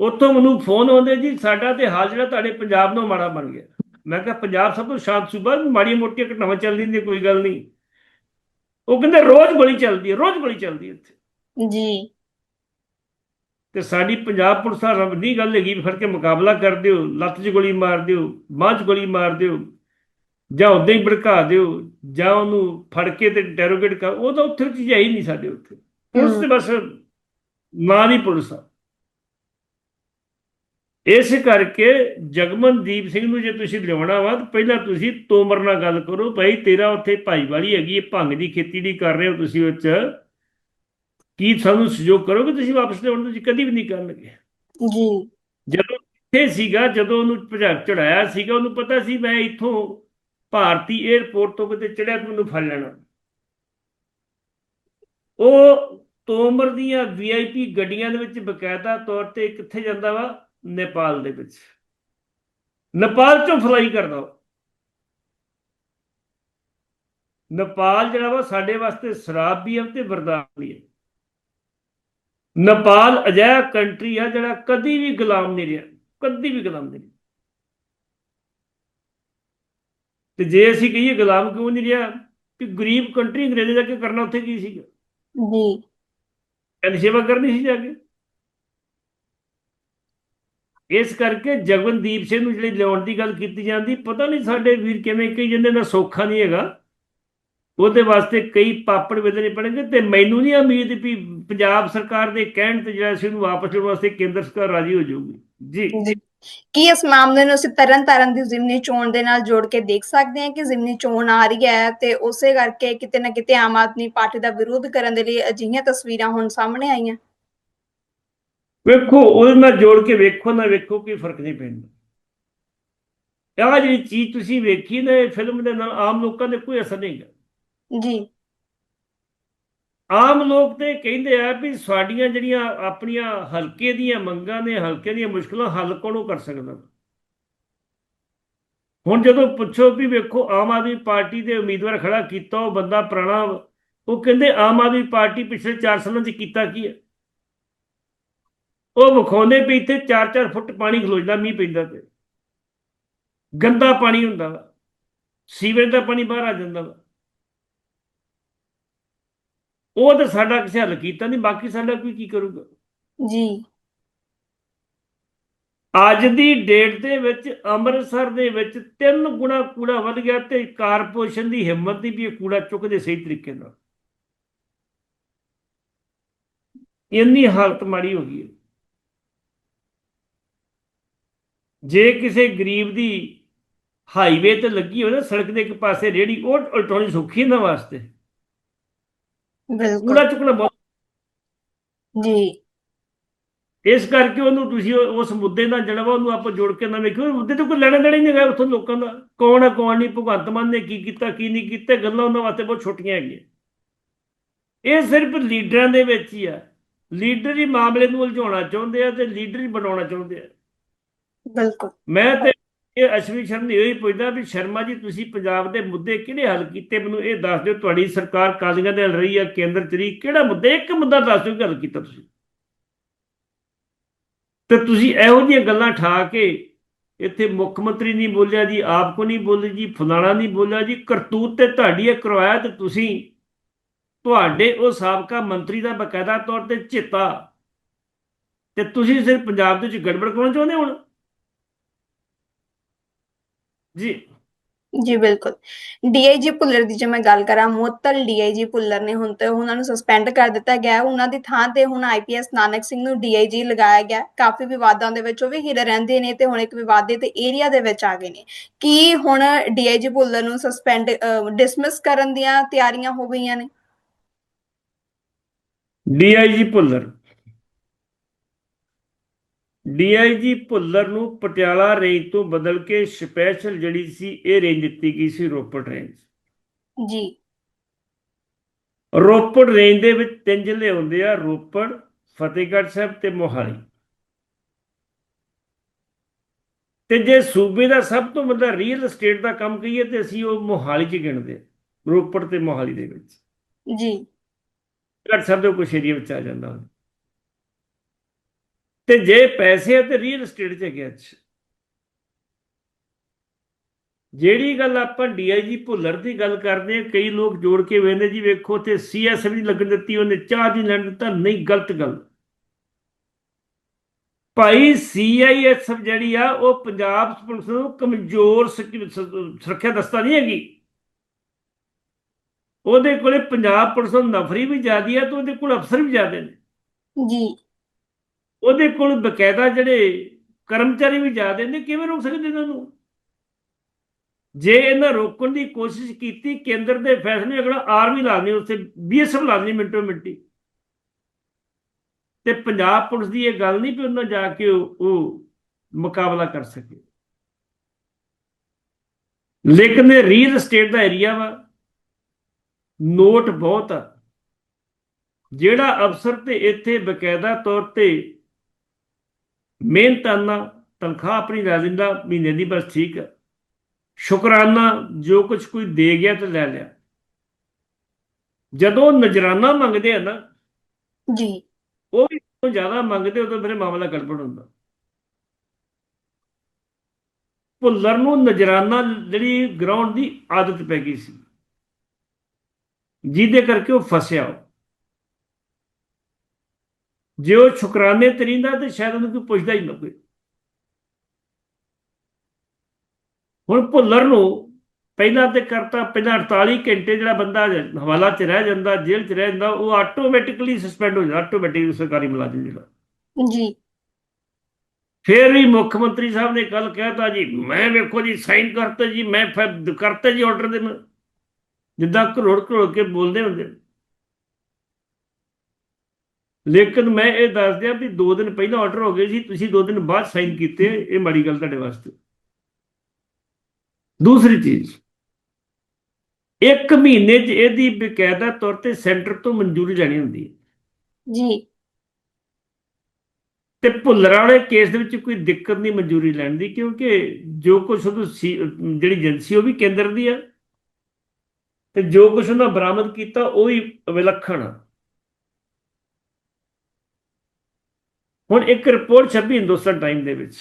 ਉੱਥੋਂ ਮੈਨੂੰ ਫੋਨ ਆਉਂਦੇ ਜੀ ਸਾਡਾ ਤੇ ਹਾਲ ਜਿਹੜਾ ਤੁਹਾਡੇ ਪੰਜਾਬ ਨੂੰ ਮਾੜਾ ਬਣ ਗਿਆ। ਮੈਂ ਕਿਹਾ ਪੰਜਾਬ ਸਭ ਤੋਂ ਸ਼ਾਂਤ ਸੂਬਾ ਮਾੜੀ ਮੋਟੀ ਘਟਨਾਵਾਂ ਚੱਲਦੀ ਨੇ ਕੋਈ ਗੱਲ ਨਹੀਂ। ਉਹ ਕਹਿੰਦੇ ਰੋਜ਼ ਗੋਲੀ ਚੱਲਦੀ ਹੈ ਰੋਜ਼ ਗੋਲੀ ਚੱਲਦੀ ਹੈ ਇੱਥੇ। ਜੀ। ਤੇ ਸਾਡੀ ਪੰਜਾਬ ਪੁਲਿਸ ਦਾ ਰੱਬ ਦੀ ਗੱਲ ਹੈਗੀ ਫੜ ਕੇ ਮੁਕਾਬਲਾ ਕਰ ਦਿਓ ਲੱਤ 'ਚ ਗੋਲੀ ਮਾਰ ਦਿਓ ਬਾਂਹ 'ਚ ਗੋਲੀ ਮਾਰ ਦਿਓ। ਜਾਂ ਉਦਾਂ ਹੀ ਭੜਕਾ ਦਿਓ ਜਾਂ ਉਹਨੂੰ ਫੜ ਕੇ ਤੇ ਇੰਟਰੋਗੇਟ ਕਰ ਉਹ ਤਾਂ ਉੱਥੇ ਚੀਜ਼ ਹੈ ਹੀ ਨਹੀਂ ਸਾਡੇ ਉੱਥੇ। ਪੁਲਿਸ ਤੇ ਬਸ ਨਾਂ ਦੀ ਪੁਲਿਸ ਆ। ਇਸ ਕਰਕੇ ਜਗਮਨਦੀਪ ਸਿੰਘ ਨੂੰ ਜੇ ਤੁਸੀਂ ਲਿਆਉਣਾ ਵਾ ਤਾਂ ਪਹਿਲਾਂ ਤੁਸੀਂ ਤੋਮਰ ਨਾਲ ਗੱਲ ਕਰੋ ਭਾਈ ਤੇਰਾ ਉੱਥੇ ਭਾਈਵਾਲੀ ਹੈਗੀ ਹੈ ਭੰਗ ਦੀ ਖੇਤੀ ਦੀ ਕਰ ਰਹੇ ਹੋ ਤੁਸੀਂ ਉੱਚ ਕੀ ਸਾਨੂੰ ਸਹਿਯੋਗ ਕਰੋਗੇ ਤੁਸੀਂ ਵਾਪਸ ਲਿਆਉਣ ਤੁਸੀਂ ਕਦੀ ਵੀ ਨਹੀਂ ਕਰਨਗੇ ਜੀ। ਜਦੋਂ ਇੱਥੇ ਸੀਗਾ ਜਦੋਂ ਉਹਨੂੰ ਭਜਾ ਚੜਾਇਆ ਸੀਗਾ ਉਹਨੂੰ ਪਤਾ ਸੀ ਮੈਂ ਇੱਥੋਂ ਭਾਰਤੀ 에ਅਰਪੋਰਟ ਤੋਂ ਕਿਤੇ ਚੜਿਆ ਮੈਨੂੰ ਫੜ ਲੈਣਾ। ਉਹ ਤੋਮਰ ਦੀਆਂ ਵੀਆਈਪੀ ਗੱਡੀਆਂ ਦੇ ਵਿੱਚ ਬਕਾਇਦਾ ਤੌਰ ਤੇ ਕਿੱਥੇ ਜਾਂਦਾ ਵਾ? ਨੇਪਾਲ ਦੇ ਵਿੱਚ। ਨੇਪਾਲ ਚੋਂ ਫਲਾਈ ਕਰਦਾ ਉਹ। ਨੇਪਾਲ ਜਿਹੜਾ ਵਾ ਸਾਡੇ ਵਾਸਤੇ ਸ਼ਰਾਬ ਵੀ ਹੈ ਤੇ ਵਰਦਾਨ ਵੀ ਹੈ ਨੇਪਾਲ ਅਜਿਹਾ ਕੰਟਰੀ ਆ ਜਿਹੜਾ ਕਦੀ ਵੀ ਗੁਲਾਮ ਨਹੀਂ ਰਿਹਾ। ਕਦੀ ਵੀ ਗੁਲਾਮ ਨਹੀਂ ਰਿਹਾ ਤੇ ਜੇ ਅਸੀਂ ਕਹੀਏ ਗੁਲਾਮ ਕਿਉਂ ਨਹੀਂ ਰਿਹਾ? ਕਿ ਗਰੀਬ ਕੰਟਰੀ ਅੰਗਰੇਜ਼ਾਂ ਜਾ ਕੇ ਕਰਨਾ ਉੱਥੇ ਕੀ ਸੀਗਾ ਜੀ। ਕਹਿੰਦੇ ਸੇਵਾ ਕਰਨੀ ਸੀ ਜਾ ਕੇ। ਇਸ ਕਰਕੇ ਜਗਨਦੀਪ ਸਿੰਘ ਨੂੰ ਜਿਹੜੀ ਲਿਆਉਣ ਦੀ ਗੱਲ ਕੀਤੀ ਜਾਂਦੀ ਪਤਾ ਨਹੀਂ ਸਾਡੇ ਵੀਰ ਕਿਵੇਂ ਕਹੀ ਜਾਂਦੇ ਨਾ ਸੌਖਾ ਨਹੀਂ ਹੈਗਾ। ਉਹਦੇ ਵਾਸਤੇ ਕਈ ਪਾਪੜ ਵੇਦਨੇ ਪੜਨਗੇ ਤੇ ਮੈਨੂੰ ਨਹੀਂ ਉਮੀਦ ਵੀ ਪੰਜਾਬ ਸਰਕਾਰ ਦੇ ਕਹਿਣ ਤੇ ਜਿਹੜਾ ਸੀ ਉਹਨੂੰ ਵਾਪਸ ਲੈਣ ਵਾਸਤੇ ਕੇਂਦਰ ਸਰਕਾਰ ਰਾਜੀ ਹੋ ਜਾਊਗੀ। ਜੀ। ਜੀ। ਕੀ ਇਸ ਮਾਮਲੇ ਨੂੰ ਅਸੀਂ ਤਰਨ ਤਾਰਨ ਦੀ ਜ਼ਿਮਨੀ ਚੋਣ ਦੇ ਨਾਲ ਜੋੜ ਕੇ ਦੇਖ ਸਕਦੇ ਹਾਂ ਕਿ ਜ਼ਿਮਨੀ ਚੋਣ ਆ ਰਹੀ ਹੈ ਤੇ ਉਸੇ ਕਰਕੇ ਕਿਤੇ ਨਾ ਕਿਤੇ ਆਮ ਆਦਮੀ ਪਾਰਟੀ ਦਾ ਵਿਰੋਧ ਕਰਨ ਦੇ ਲਈ ਅਜਿਹੀਆਂ ਤਸਵੀਰਾਂ ਹੁਣ ਸਾਹਮਣੇ ਆਈਆਂ। ਵੇਖੋ ਉਹਦੇ ਨਾਲ ਜੋੜ ਕੇ ਵੇਖੋ ਨਾ ਵੇਖੋ ਕੋਈ ਫ਼ਰਕ ਨਹੀਂ ਪੈਂਦਾ। ਆਹ ਜਿਹੜੀ ਚੀਜ਼ ਤੁਸੀਂ ਵੇਖੀ ਨਾ ਇਹ ਫਿਲਮ ਦੇ ਨਾਲ ਆਮ ਲੋਕਾਂ ਦੇ ਕੋਈ ਅਸਰ ਨਹੀਂ ਹੈਗਾ। ਜੀ। ਆਮ ਲੋਕ ਤੇ ਕਹਿੰਦੇ ਆ ਵੀ ਸਾਡੀਆਂ ਜਿਹੜੀਆਂ ਆਪਣੀਆਂ ਹਲਕੇ ਦੀਆਂ ਮੰਗਾਂ ਨੇ ਹਲਕੇ ਦੀਆਂ ਮੁਸ਼ਕਲਾਂ ਹੱਲ ਕੋਣੋਂ ਕਰ ਸਕਦਾ? ਹੁਣ ਜਦੋਂ ਪੁੱਛੋ ਵੀ ਵੇਖੋ ਆਮ ਆਦਮੀ ਪਾਰਟੀ ਦੇ ਉਮੀਦਵਾਰ ਖੜਾ ਕੀਤਾ ਉਹ ਬੰਦਾ ਪੁਰਾਣਾ ਵਾ, ਉਹ ਕਹਿੰਦੇ ਆਮ ਆਦਮੀ ਪਾਰਟੀ ਪਿਛਲੇ 4 ਸਾਲਾਂ 'ਚ ਕੀਤਾ ਕੀ ਹੈ? ਉਹ ਵਿਖਾਉਂਦੇ ਵੀ ਇੱਥੇ 4-4 ਫੁੱਟ ਪਾਣੀ ਖਲੋਜਦਾ ਮੀਂਹ ਪੈਂਦਾ ਤੇ। ਗੰਦਾ ਪਾਣੀ ਹੁੰਦਾ ਵਾ ਸੀਵਰੇਜ ਦਾ ਪਾਣੀ ਬਾਹਰ ਆ ਜਾਂਦਾ। ਵਾ ਉਹ ਤਾਂ ਸਾਡਾ ਕਿਸੇ ਹੱਲ ਕੀਤਾ ਨਹੀਂ ਬਾਕੀ ਸਾਡਾ ਕੋਈ ਕੀ ਕਰੂਗਾ? ਜੀ। ਅੱਜ ਦੀ ਡੇਟ ਦੇ ਵਿੱਚ ਅੰਮ੍ਰਿਤਸਰ ਦੇ ਵਿੱਚ ਤਿੰਨ ਗੁਣਾ ਕੂੜਾ ਵੱਧ ਗਿਆ ਤੇ ਕਾਰਪੋਰੇਸ਼ਨ ਦੀ ਹਿੰਮਤ ਦੀ ਵੀ ਇਹ ਕੂੜਾ ਚੁੱਕਦੇ ਸਹੀ ਤਰੀਕੇ ਨਾਲ। ਇੰਨੀ ਹਾਲਤ ਮਾੜੀ ਹੋ ਗਈ ਹੈ। ਜੇ ਕਿਸੇ ਗਰੀਬ ਦੀ ਹਾਈਵੇ ਤੇ ਲੱਗੀ ਹੋਵੇ ਨਾ ਸੜਕ ਦੇ ਇੱਕ ਪਾਸੇ ਰੇੜੀ ਉਹ ਉਲਟਾਉਣੀ ਸੌਖੀ ਨਾ ਵਾਸਤੇ। ਬਿਲਕੁਲ। ਕੂੜਾ ਚੁੱਕਣਾ ਬਹੁਤ ਜੀ। ਇਸ ਕਰਕੇ ਉਹਨੂੰ ਤੁਸੀਂ ਉਹ- ਉਸ ਮੁੱਦੇ ਨਾਲ ਜਿਹੜਾ ਵਾ ਉਹਨੂੰ ਆਪਾਂ ਜੋੜ ਕੇ ਨਾ ਵੇਖੋ ਉਹ ਮੁੱਦੇ ਤੇ ਕੋਈ ਲੈਣਾ ਦੇਣਾ ਹੀ ਨਹੀਂ ਹੈਗਾ ਉੱਥੋਂ ਲੋਕਾਂ ਦਾ। ਕੌਣ ਹੈ ਕੌਣ ਨਹੀਂ ਭਗਵੰਤ ਮਾਨ ਨੇ ਕੀ ਕੀਤਾ ਕੀ ਨਹੀਂ ਕੀਤਾ ਗੱਲਾਂ ਉਹਨਾਂ ਵਾਸਤੇ ਬਹੁਤ ਛੋਟੀਆਂ ਹੈਗੀਆਂ। ਇਹ ਸਿਰਫ ਲੀਡਰਾਂ ਦੇ ਵਿੱਚ ਹੀ ਆ। ਲੀਡਰ ਹੀ ਮਾਮਲੇ ਨੂੰ ਉਲਝਾਉਣਾ ਚਾਹੁੰਦੇ ਆ ਤੇ ਲੀਡਰ ਹੀ ਬਣਾਉਣਾ ਚਾਹੁੰਦੇ ਆ। ਬਿਲਕੁਲ। ਮੈਂ ਤੇ ਇਹ ਅਸ਼ਵਨੀ ਸ਼ਰਮ ਨੂੰ ਇਹੀ ਪੁੱਛਦਾ ਵੀ ਸ਼ਰਮਾ ਜੀ, ਤੁਸੀਂ ਪੰਜਾਬ ਦੇ ਮੁੱਦੇ ਕਿਹੜੇ ਹੱਲ ਕੀਤੇ? ਮੈਨੂੰ ਇਹ ਦੱਸ ਦਿਓ, ਤੁਹਾਡੀ ਸਰਕਾਰ ਕਾਲੀਆਂ ਦੇ ਨਾਲ ਰਹੀ ਆ, ਕੇਂਦਰ ਚ ਰਹੀ, ਕਿਹੜਾ ਮੁੱਦਾ, ਇੱਕ ਮੁੱਦਾ ਦੱਸ ਦਿਓ ਕਿ ਹੱਲ ਕੀਤਾ ਤੁਸੀਂ? ਤੇ ਤੁਸੀਂ ਇਹੋ ਜਿਹੀਆਂ ਗੱਲਾਂ ਠਾ ਕੇ ਇੱਥੇ ਮੁੱਖ ਮੰਤਰੀ ਨਹੀਂ ਬੋਲਿਆ ਜੀ, ਆਪ ਕੋ ਨਹੀਂ ਬੋਲੇ ਜੀ, ਫਲਾਣਾ ਨਹੀਂ ਬੋਲਿਆ ਜੀ, ਕਰਤੂਤ ਤੇ ਤੁਹਾਡੀ ਇਹ ਕਰਵਾਇਆ ਤੇ ਤੁਸੀਂ ਤੁਹਾਡੇ ਉਹ ਸਾਬਕਾ ਮੰਤਰੀ ਦਾ ਬਕਾਇਦਾ ਤੌਰ ਤੇ ਚੇਤਾ ਤੇ ਤੁਸੀਂ ਸਿਰ ਪੰਜਾਬ ਦੇ ਵਿੱਚ ਗੜਬੜ ਕਰਨਾ ਚਾਹੁੰਦੇ ਹੋ ਹੁਣ? ਜੀ। ਜੀ ਬਿਲਕੁਲ। ਡੀਆਈਜੀ ਭੁੱਲਰ ਦੀ ਜੇ ਮੈਂ ਗੱਲ ਕਰਾਂ ਮੁਅੱਤਲ ਡੀਆਈਜੀ ਭੁੱਲਰ ਨੇ ਹੁਣ ਤੇ ਉਹਨਾਂ ਨੂੰ ਸਸਪੈਂਡ ਕਰ ਦਿੱਤਾ ਗਿਆ। ਉਹਨਾਂ ਦੀ ਥਾਂ ਤੇ ਹੁਣ ਆਈਪੀਐਸ ਨਾਨਕ ਸਿੰਘ ਨੂੰ ਡੀਆਈਜੀ ਲਗਾਇਆ ਗਿਆ। ਕਾਫੀ ਵਿਵਾਦਾਂ ਦੇ ਵਿੱਚ ਉਹ ਵੀ ਘਿਰੇ ਰਹਿੰਦੇ ਨੇ ਤੇ ਹੁਣ ਇੱਕ ਵਿਵਾਦੇ ਤੇ ਏਰੀਆ ਦੇ ਵਿੱਚ ਆ ਗਏ ਨੇ। ਕੀ ਹੁਣ ਡੀਆਈਜੀ ਭੁੱਲਰ ਨੂੰ ਸਸਪੈਂਡ ਡਿਸਮਿਸ ਕਰਨ ਦੀਆਂ ਤਿਆਰੀਆਂ ਹੋ ਗਈਆਂ ਨੇ? ਡੀਆਈਜੀ ਭੁੱਲਰ। ਡੀਆਈਜੀ ਭੁੱਲਰ ਨੂੰ ਪਟਿਆਲਾ ਰੇਂਜ ਤੋਂ ਬਦਲ ਕੇ ਸਪੈਸ਼ਲ ਜਿਹੜੀ ਸੀ ਇਹ ਰੇਂਜ ਦਿੱਤੀ ਗਈ ਸੀ ਰੋਪੜ ਰੇਂਜ ਜੀ ਰੋਪੜ ਰੇਂਜ ਦੇ ਵਿੱਚ ਤਿੰਨ ਜ਼ਿਲ੍ਹੇ ਹੁੰਦੇ ਆ ਰੋਪੜ ਫਤਿਹਗੜ੍ਹ ਸਾਹਿਬ ਤੇ ਮੋਹਾਲੀ ਤੇ ਜੇ ਸੂਬੇ ਦਾ ਸਭ ਤੋਂ ਵੱਡਾ ਰੀਅਲ ਏਸਟੇਟ ਦਾ ਕੰਮ ਕਹੀਏ ਤੇ ਅਸੀਂ ਉਹ ਮੋਹਾਲੀ 'ਚ ਗਿਣਦੇ। ਰੋਪੜ ਤੇ ਮੋਹਾਲੀ ਦੇ ਵਿੱਚ ਜੀ ਫਤਿਹਗੜ੍ਹ ਸਾਹਿਬ ਦੇ ਕੁਛ ਏਰੀਆ ਵਿੱਚ ਆ ਜਾਂਦਾ ਉਹ। ਤੇ ਜੇ ਪੈਸੇ ਆ ਤੇ ਰੀਅਲ ਏਸਟੇਟ 'ਚ ਗਿਆ ਅੱਛਾ ਜਿਹੜੀ ਗੱਲ ਆਪਾਂ ਡੀਆਈਜੀ ਭੁੱਲਰ ਦੀ ਗੱਲ ਕਰਦੇ ਆ, ਕਈ ਲੋਕ ਜੋੜ ਕੇ ਵੇਖਦੇ, ਜੀ ਵੇਖੋ ਤੇ ਸੀਐਸ ਵੀ ਲੱਗਣ ਦਿੱਤੀ, ਉਹਨੇ ਚਾਹ ਨਹੀਂ ਲੈਣ ਦਿੱਤਾ, ਨਹੀਂ, ਗਲਤ ਗੱਲ। ਭਾਈ ਸੀਆਈਐਸਐਫ ਜਿਹੜੀ ਆ, ਉਹ ਪੰਜਾਬ ਪੁਲਿਸ ਨੂੰ ਕਮਜ਼ੋਰ ਸੁਰੱਖਿਆ ਦਸਤਾ ਨਹੀਂ ਹੈਗੀ। ਉਹਦੇ ਕੋਲੇ ਪੰਜਾਬ ਪੁਲਿਸ ਨੂੰ ਨਫਰੀ ਵੀ ਜ਼ਿਆਦੀ ਆ ਤੇ ਉਹਦੇ ਕੋਲ ਅਫਸਰ ਵੀ ਜ਼ਿਆਦੇ ਨੇ। ਜੀ। ਉਹਦੇ ਕੋਲ ਬਕਾਇਦਾ ਜਿਹੜੇ ਕਰਮਚਾਰੀ ਵੀ ਜ਼ਿਆਦੇ ਨੇ, ਕਿਵੇਂ ਰੋਕ ਸਕਦੇ ਇਹਨਾਂ ਨੂੰ ਜੇ ਇਹਨਾਂ ਰੋਕਣ ਦੀ ਕੋਸ਼ਿਸ਼ ਕੀਤੀ, ਕੇਂਦਰ ਦੇ ਫੈਸਲੇ ਅਗਲਾ ਆਰਮੀ ਲਾ ਉੱਥੇ ਬੀਐਸਐਫ ਲਾ ਮਿੰਟੋ ਮਿੰਟੀ। ਤੇ ਪੰਜਾਬ ਪੁਲਿਸ ਦੀ ਇਹ ਗੱਲ ਨਹੀਂ ਵੀ ਉਹਨਾਂ ਜਾ ਕੇ ਉਹ ਉਹ ਮੁਕਾਬਲਾ ਕਰ ਸਕੇ। ਲੇਕਿਨ ਇਹ ਰੀਅਲ ਸਟੇਟ ਦਾ ਏਰੀਆ ਵਾ। ਨੋਟ ਬਹੁਤ ਆ। ਜਿਹੜਾ ਅਫਸਰ ਤੇ ਇੱਥੇ ਬਕਾਇਦਾ ਤੌਰ ਤੇ ਮਿਹਨਤਾਨਾ ਤਨਖਾਹ ਆਪਣੀ ਲੈ ਦਿੰਦਾ ਮਹੀਨੇ ਦੀ ਬਸ ਠੀਕ ਆ ਸ਼ੁਕਰਾਨਾ ਜੋ ਕੁਝ ਕੋਈ ਦੇ ਗਿਆ ਤੇ ਲੈ ਲਿਆ। ਜਦੋਂ ਨਜਰਾਨਾ ਮੰਗਦੇ ਆ ਨਾ ਜੀ। ਉਹ ਵੀ ਤੋਂ ਜ਼ਿਆਦਾ ਮੰਗਦੇ ਉਦੋਂ ਫਿਰ ਮਾਮਲਾ ਗੜਬੜ ਹੁੰਦਾ। ਭੁੱਲਰ ਨੂੰ ਨਜਰਾਨਾ ਜਿਹੜੀ ਗਰਾਊਂਡ ਦੀ ਆਦਤ ਪੈ ਗਈ ਸੀ। ਜਿਹਦੇ ਕਰਕੇ ਉਹ ਫਸਿਆ ਜੇ ਉਹ ਸ਼ੁਕਰਾਨੇ ਤਰੀਂਦਾ ਤੇ ਸ਼ਾਇਦ ਉਹਨੂੰ ਕੋਈ ਪੁੱਛਦਾ ਹੀ ਨਾ ਕੋਈ। ਹੁਣ ਭੁੱਲਰ ਨੂੰ ਪਹਿਲਾਂ ਤੇ ਕਰਤਾ ਪਹਿਲਾਂ 48 ਘੰਟੇ ਜਿਹੜਾ ਬੰਦਾ ਹਵਾਲਾ 'ਚ ਰਹਿ ਜਾਂਦਾ ਜੇਲ੍ਹ 'ਚ ਰਹਿ ਜਾਂਦਾ ਉਹ ਆਟੋਮੈਟਿਕਲੀ ਸਸਪੈਂਡ ਹੋ ਜਾਂਦਾ ਆਟੋਮੈਟਿਕਲੀ ਸਰਕਾਰੀ ਮੁਲਾਜ਼ਮ ਜਿਹੜਾ। ਜੀ। ਫਿਰ ਵੀ ਮੁੱਖ ਮੰਤਰੀ ਸਾਹਿਬ ਨੇ ਕੱਲ ਕਹਿਤਾ ਜੀ ਮੈਂ ਵੇਖੋ ਜੀ ਸਾਈਨ ਕਰਤਾ ਜੀ ਮੈਂ ਫਿਰ ਕਰਤਾ ਜੀ ਆਰਡਰ ਦੇ ਜਿੱਦਾਂ ਕਰੋੜ ਕਰੋੜ ਕੇ ਬੋਲਦੇ ਹੁੰਦੇ। ਲੇਕਿਨ ਮੈਂ ਇਹ ਦੱਸ ਦਿਆਂ ਵੀ 2 ਦਿਨ ਪਹਿਲਾਂ ਆਰਡਰ ਹੋ ਗਏ ਸੀ ਤੁਸੀਂ 2 ਦਿਨ ਬਾਅਦ ਸਾਈਨ ਕੀਤੇ ਇਹ ਮਾੜੀ ਗੱਲ ਤੁਹਾਡੇ ਵਾਸਤੇ। ਦੂਸਰੀ ਚੀਜ਼ ਇੱਕ ਮਹੀਨੇ 'ਚ ਇਹਦੀ ਬਕਾਇਦਾ ਤੌਰ ਤੇ ਸੈਂਟਰ ਤੋਂ ਮਨਜ਼ੂਰੀ ਲੈਣੀ ਹੁੰਦੀ ਹੈ। ਜੀ। ਤੇ ਭੁੱਲਰਾਂ ਵਾਲੇ ਕੇਸ ਦੇ ਵਿੱਚ ਕੋਈ ਦਿੱਕਤ ਨਹੀਂ ਮਨਜ਼ੂਰੀ ਲੈਣ ਦੀ ਕਿਉਂਕਿ ਜੋ ਕੁਝ ਉਹ ਜਿਹੜੀ ਏਜੰਸੀ ਉਹ ਵੀ ਕੇਂਦਰ ਦੀ ਆ। ਤੇ ਜੋ ਕੁਝ ਉਹਨਾਂ ਬਰਾਮਦ ਕੀਤਾ ਉਹ ਵੀ ਵਿਲੱਖਣ ਆ। ਹੁਣ ਇੱਕ ਰਿਪੋਰਟ ਛਪੀ ਹਿੰਦੁਸਤਾਨ ਟਾਈਮ ਦੇ ਵਿੱਚ।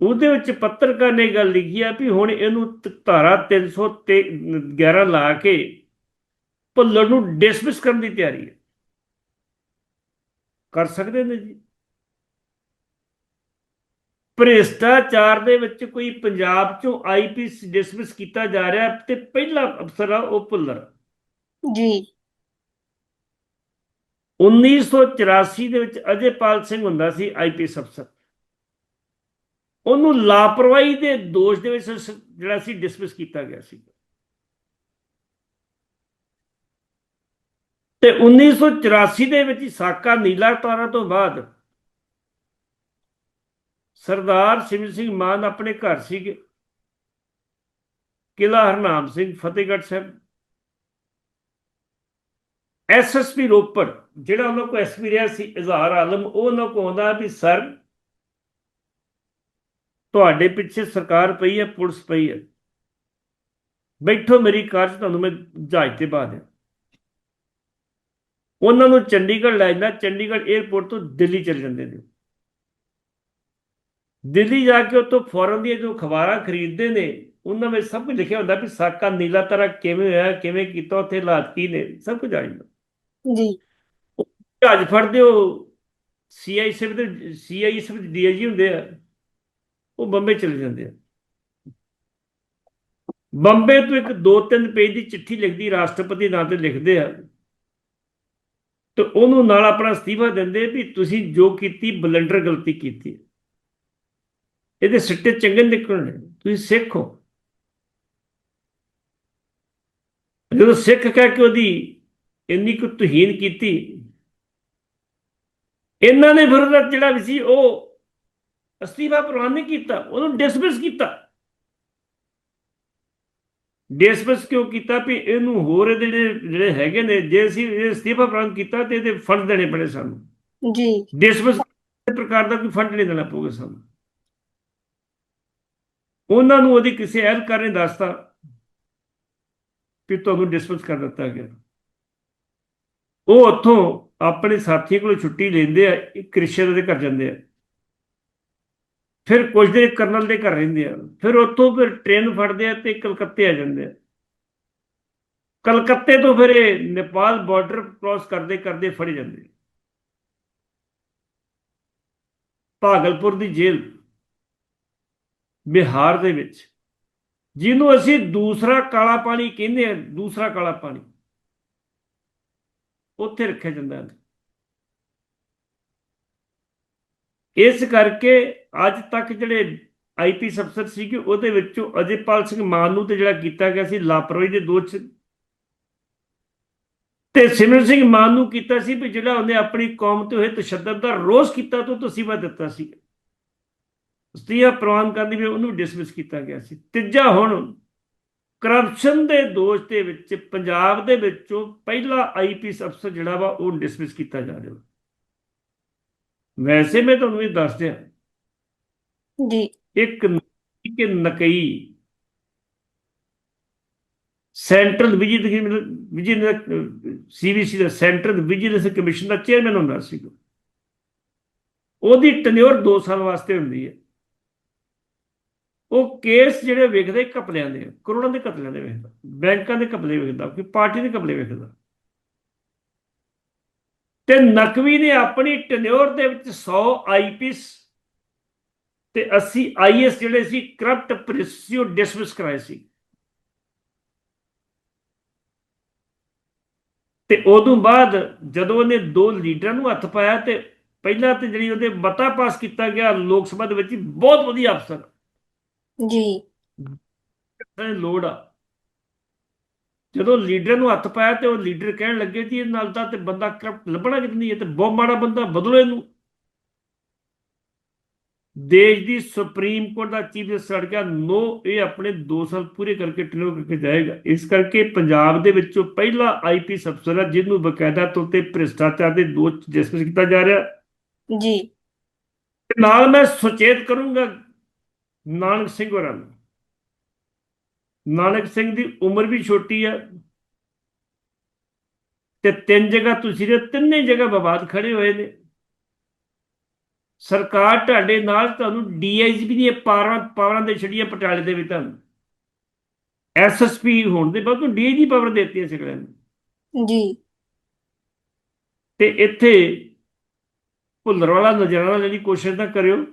ਉਹਦੇ ਵਿੱਚ ਪੱਤਰਕਾਰ ਨੇ ਗੱਲ ਲਿਖੀ ਆ ਵੀ ਹੁਣ ਇਹਨੂੰ ਧਾਰਾ 311 ਲਾ ਕੇ ਭੁੱਲਰ ਨੂੰ ਡਿਸਮਿਸ ਕਰਨ ਦੀ ਤਿਆਰੀ ਹੈ। ਕਰ ਸਕਦੇ ਨੇ ਜੀ? ਭ੍ਰਿਸ਼ਟਾਚਾਰ ਦੇ ਵਿੱਚ ਕੋਈ ਪੰਜਾਬ ਚੋਂ ਆਈਪੀਐਸ ਡਿਸਮਿਸ ਕੀਤਾ ਜਾ ਰਿਹਾ ਤੇ ਪਹਿਲਾ ਅਫਸਰ ਆ ਉਹ ਭੁੱਲਰ। ਜੀ। 1984 ਦੇ ਵਿੱਚ ਅਜੇਪਾਲ ਸਿੰਘ ਹੁੰਦਾ ਸੀ ਆਈਪੀਐਸ ਅਫਸਰ। ਉਹਨੂੰ ਲਾਪਰਵਾਹੀ ਦੇ ਦੋਸ਼ ਦੇ ਵਿੱਚ ਜਿਹੜਾ ਸੀ ਡਿਸਮਿਸ ਕੀਤਾ ਗਿਆ ਸੀ। ਤੇ 1984 ਦੇ ਵਿੱਚ ਸਾਕਾ ਨੀਲਾ ਤਾਰਾ ਤੋਂ ਬਾਅਦ ਸਰਦਾਰ ਸਿਮਰ ਸਿੰਘ ਮਾਨ ਆਪਣੇ ਘਰ ਸੀਗੇ। ਕਿਲਾ ਹਰਨਾਮ ਸਿੰਘ, ਫਤਿਹਗੜ੍ਹ ਸਾਹਿਬ। ਐਸਐਸਪੀ ਰੋਪੜ ਜਿਹੜਾ ਉਹਨਾਂ ਕੋਲ ਐਕਸਪੀਰੀਅੰਸ ਸੀ ਇਜ਼ਹਾਰ ਆਲਮ, ਉਹ ਉਹਨਾਂ ਕੋਲ ਆਉਂਦਾ ਵੀ, ਸਰ, ਤੁਹਾਡੇ ਪਿੱਛੇ ਸਰਕਾਰ ਪਈ ਹੈ, ਪੁਲਿਸ ਪਈ ਹੈ। ਬੈਠੋ ਮੇਰੀ ਕਾਰ 'ਚ, ਤੁਹਾਨੂੰ ਮੈਂ ਜਹਾਜ਼ ਤੇ ਪਾ ਦਿਆਂ। ਉਹਨਾਂ ਨੂੰ ਚੰਡੀਗੜ੍ਹ ਲੈ ਜਾਂਦਾ, ਚੰਡੀਗੜ੍ਹ 에ਅਰਪੋਰਟ ਤੋਂ ਦਿੱਲੀ ਚਲੇ ਜਾਂਦੇ ਨੇ। ਦਿੱਲੀ ਜਾ ਕੇ ਉੱਥੋਂ ਫੌਰਨ ਦੀਆਂ ਜੋ ਖਬਰਾਂ ਖਰੀਦਦੇ ਨੇ, ਉਹਨਾਂ ਵਿੱਚ ਸਭ ਕੁਝ ਲਿਖਿਆ ਹੁੰਦਾ ਵੀ ਸਾਕਾ ਨੀਲਾ ਤਰਾ ਕਿਵੇਂ ਹੋਇਆ, ਕਿਵੇਂ ਕੀਤਾ, ਉੱਥੇ ਹਾਲਾਤ ਕੀ ਨੇ, ਸਭ ਕੁਝ ਆ ਜਾਂਦਾ। ਜੀ। ਜਹਾਜ਼ ਫੜਦੇ ਹੋ ਸੀਆਈਐਸਐਫ ਦੇ ਸੀਆਈਐਸਐਫ ਦੇ ਡੀਆਈਜੀ ਹੁੰਦੇ ਆ। ਉਹ ਬੰਬੇ ਚਲੇ ਜਾਂਦੇ ਆ। ਬੰਬੇ ਤੋਂ ਇੱਕ ਦੋ ਤਿੰਨ ਪੇਜ ਦੀ ਚਿੱਠੀ ਲਿਖਦੀ, ਰਾਸ਼ਟਰਪਤੀ ਨਾਂ ਤੇ ਲਿਖਦੇ ਆ। ਤੇ ਉਹਨੂੰ ਨਾਲ ਆਪਣਾ ਅਸਤੀਫਾ ਦਿੰਦੇ ਵੀ ਤੁਸੀਂ ਜੋ ਕੀਤੀ, ਬਲੰਡਰ ਗਲਤੀ ਕੀਤੀ। ਇਹਦੇ ਸਿੱਟੇ ਚੰਗੇ ਨਿਕਲਣੇ ਤੁਸੀਂ ਸਿੱਖ ਹੋ। ਜਦੋਂ ਸਿੱਖ ਕਹਿ ਕੇ ਉਹਦੀ ਇੰਨੀ ਕੁ ਤੁਹੀਨ ਕੀਤੀ ਇਹਨਾਂ ਨੇ ਫਿਰ ਉਹਦਾ ਜਿਹੜਾ ਵੀ ਸੀ ਉਹ ਅਸਤੀਫਾ ਪ੍ਰਵਾਨ ਨਹੀਂ ਕੀਤਾ ਉਹਨੂੰ ਡਿਸਮਿਸ ਕੀਤਾ। ਡਿਸਮਿਸ ਕਿਉਂ ਕੀਤਾ? ਵੀ ਇਹਨੂੰ ਹੋਰ ਇਹਦੇ ਜਿਹੜੇ ਜਿਹੜੇ ਹੈਗੇ ਨੇ ਜੇ ਅਸੀਂ ਇਹ ਅਸਤੀਫਾ ਪ੍ਰਵਾਨ ਕੀਤਾ ਤੇ ਇਹਦੇ ਫੰਡ ਦੇਣੇ ਪੈਣੇ ਸਾਨੂੰ। ਜੀ। ਡਿਸਮਿਸ ਪ੍ਰਕਾਰ ਦਾ ਕੋਈ ਫੰਡ ਨਹੀਂ ਦੇਣਾ ਪਊਗਾ ਸਾਨੂੰ। ਉਹਨਾਂ ਨੂੰ ਉਹਦੀ ਕਿਸੇ ਅਹਿਲਕਾਰ ਨੇ ਦੱਸਤਾ ਵੀ ਤੁਹਾਨੂੰ ਡਿਸਮਿਸ ਕਰ ਦਿੱਤਾ ਗਿਆ। ਉਹ ਉੱਥੋਂ ਆਪਣੇ ਸਾਥੀ ਕੋਲੋਂ ਛੁੱਟੀ ਲੈਂਦੇ ਆ, ਇੱਕ ਕ੍ਰਿਸ਼ਨ ਦੇ ਘਰ ਜਾਂਦੇ ਆ। ਫਿਰ ਕੁਝ ਦਿਨ ਕਰਨਲ ਦੇ ਘਰ ਰਹਿੰਦੇ ਆ। ਫਿਰ ਉੱਥੋਂ ਫਿਰ ਟ੍ਰੇਨ ਫੜਦੇ ਆ ਤੇ ਕਲਕੱਤੇ ਆ ਜਾਂਦੇ ਆ। ਕਲਕੱਤੇ ਤੋਂ ਫਿਰ ਇਹ ਨੇਪਾਲ ਬਾਰਡਰ ਕ੍ਰਾਸ ਕਰਦੇ ਕਰਦੇ ਫੜੇ ਜਾਂਦੇ ਭਾਗਲਪੁਰ ਦੀ ਜੇਲ੍ਹ, ਬਿਹਾਰ ਦੇ ਵਿੱਚ, ਜਿਹਨੂੰ ਅਸੀਂ ਦੂਸਰਾ ਕਾਲਾ ਪਾਣੀ ਕਹਿੰਦੇ ਆ, ਦੂਸਰਾ ਕਾਲਾ ਪਾਣੀ। ਉੱਥੇ ਰੱਖਿਆ ਜਾਂਦਾ ਹੈ। ਇਸ ਕਰਕੇ ਅੱਜ ਤੱਕ ਜਿਹੜੇ ਆਈਪੀਐਸ ਅਫਸਰ ਸੀਗੇ, ਉਹਦੇ ਵਿੱਚੋਂ ਅਜੇਪਾਲ ਸਿੰਘ ਮਾਨ ਨੂੰ ਤੇ ਜਿਹੜਾ ਕੀਤਾ ਗਿਆ ਸੀ, ਲਾਪਰਵਾਹੀ ਦੇ ਦੋਸ਼। ਤੇ ਸਿਮਰਨ ਸਿੰਘ ਮਾਨ ਨੂੰ ਕੀਤਾ ਸੀ ਵੀ ਜਿਹੜਾ ਉਹਨੇ ਆਪਣੀ ਕੌਮ ਤੇ ਹੋਏ ਤਸ਼ੱਦਦ ਦਾ ਰੋਸ ਕੀਤਾ ਤੋਂ ਤਸੀਬਾ ਦਿੱਤਾ ਸੀ। ਸਤੀਆ ਪ੍ਰਵਾਨ ਕਰਨ ਦੀ ਵੀ ਉਹਨੂੰ ਡਿਸਮਿਸ ਕੀਤਾ ਗਿਆ ਸੀ। ਤੀਜਾ ਹੁਣ ਕਰਪਸ਼ਨ ਦੇ ਦੋਸ਼ ਦੇ ਵਿੱਚ ਪੰਜਾਬ ਦੇ ਵਿੱਚੋਂ ਪਹਿਲਾ ਆਈਪੀਐਸ ਅਫਸਰ ਜਿਹੜਾ ਵਾ ਉਹ ਡਿਸਮਿਸ ਕੀਤਾ ਜਾ ਰਿਹਾ। ਵੈਸੇ ਮੈਂ ਤੁਹਾਨੂੰ ਇਹ ਦੱਸ ਦਿਆਂ। ਜੀ। ਇੱਕ ਕਿ ਨਕਈ ਸੈਂਟਰਲ ਵਿਜੀਲੈਂਸ ਵਿਜੀਲੈਂਸ ਸੀਵੀਸੀ ਦਾ ਸੈਂਟਰਲ ਵਿਜੀਲੈਂਸ ਕਮਿਸ਼ਨ ਦਾ ਚੇਅਰਮੈਨ ਹੁੰਦਾ ਸੀ। ਉਹਦੀ ਟੈਨਿਓਰ 2 ਸਾਲ ਵਾਸਤੇ ਹੁੰਦੀ ਹੈ। ਉਹ ਕੇਸ ਜਿਹੜੇ ਵੇਖਦੇ ਘਪਲਿਆਂ ਦੇ, ਕਰੋੜਾਂ ਦੇ ਘਪਲਿਆਂ ਦੇ ਵੇਖਦਾ, ਬੈਂਕਾਂ ਦੇ ਘਪਲੇ ਵੇਖਦਾ, ਕੋਈ ਪਾਰਟੀ ਦੇ ਘਪਲੇ ਵੇਖਦਾ। ਤੇ ਨਕਵੀ ਨੇ ਆਪਣੀ ਟੈਨਿਓਰ ਦੇ ਵਿੱਚ 100 ਆਈਪੀਐਸ ਤੇ 80 ਆਈਐਸ ਜਿਹੜੇ ਸੀ ਕਰਪਟ ਪ੍ਰਿਸਿਓ ਡਿਸਮਿਸ ਕਰਾਏ ਸੀ। ਤੇ ਉਦੋਂ ਬਾਅਦ ਜਦੋਂ ਉਹਨੇ ਦੋ ਲੀਡਰਾਂ ਨੂੰ ਹੱਥ ਪਾਇਆ ਤੇ ਪਹਿਲਾਂ ਤੇ ਜਿਹੜੀ ਉਹਦੇ ਮਤਾ ਪਾਸ ਕੀਤਾ ਗਿਆ ਲੋਕ ਸਭਾ ਦੇ ਵਿੱਚ ਬਹੁਤ ਵਧੀਆ ਅਫਸਰ। ਜੀ। ਇਹ ਲੋੜ ਆ। ਜਦੋਂ ਲੀਡਰ ਨੂੰ ਹੱਥ ਪਾਇਆ ਤੇ ਉਹ ਲੀਡਰ ਕਹਿਣ ਲੱਗੇ ਜੀ ਇਹ ਨਾਲ ਤਾਂ ਤੇ ਬੰਦਾ ਕਰਪਟ ਲੱਭਣਾ ਕਿਤੇ ਨਹੀਂ ਇਹ ਤੇ ਬਹੁਤ ਮਾੜਾ ਬੰਦਾ ਬਦਲੋ ਇਹਨੂੰ। ਦੇਸ਼ ਦੀ ਸੁਪਰੀਮ ਕੋਰਟ ਦਾ ਚੀਫ ਜਸਟਿਸ ਸੜ ਗਿਆ ਨੋ ਇਹ ਆਪਣੇ 2 ਸਾਲ ਪੂਰੇ ਕਰਕੇ ਟਨੋ ਕਰਕੇ ਜਾਏਗਾ। ਇਸ ਕਰਕੇ ਪੰਜਾਬ ਦੇ ਵਿੱਚੋਂ ਪਹਿਲਾ ਆਈਪੀਐਸ ਅਫਸਰ ਹੈ ਜਿਹਨੂੰ ਬਕਾਇਦਾ ਤੌਰ ਤੇ ਭ੍ਰਿਸ਼ਟਾਚਾਰ ਦੇ ਦੋਸ਼ ਡਿਸਮਿਸ ਕੀਤਾ ਜਾ ਰਿਹਾ। ਜੀ। ਨਾਲ ਮੈਂ ਸੁਚੇਤ ਕਰੂੰਗਾ ਨਾਨਕ ਸਿੰਘ ਹੋਰਾਂ ਨੂੰ। ਨਾਨਕ ਸਿੰਘ ਦੀ ਉਮਰ ਵੀ ਛੋਟੀ ਆ ਤੇ ਤਿੰਨ ਜਗ੍ਹਾ ਤੁਸੀਂ ਦੇ ਤਿੰਨੇ ਜਗ੍ਹਾ ਵਿਵਾਦ ਖੜੇ ਹੋਏ ਨੇ। ਸਰਕਾਰ ਤੁਹਾਡੇ ਨਾਲ ਤੁਹਾਨੂੰ ਡੀਆਈਜੀਪੀ ਦੀਆਂ ਪਾਵਰਾਂ ਪਾਵਰਾਂ ਦੇ ਛੜੀਆਂ ਪਟਿਆਲੇ ਦੇ ਵਿੱਚ ਤੁਹਾਨੂੰ। ਐਸਐਸਪੀ ਹੋਣ ਦੇ ਬਾਅਦ ਤੁਹਾਨੂੰ ਡੀਆਈਜੀ ਪਾਵਰ ਦਿੱਤੀਆਂ ਸਿਕੜਿਆਂ ਨੂੰ। ਜੀ। ਤੇ ਇੱਥੇ ਭੁੱਲਰ ਵਾਲਾ ਨਜ਼ਰਾਨਾ ਲੈਣ ਦੀ ਕੋਸ਼ਿਸ਼ ਨਾ ਕਰਿਓ।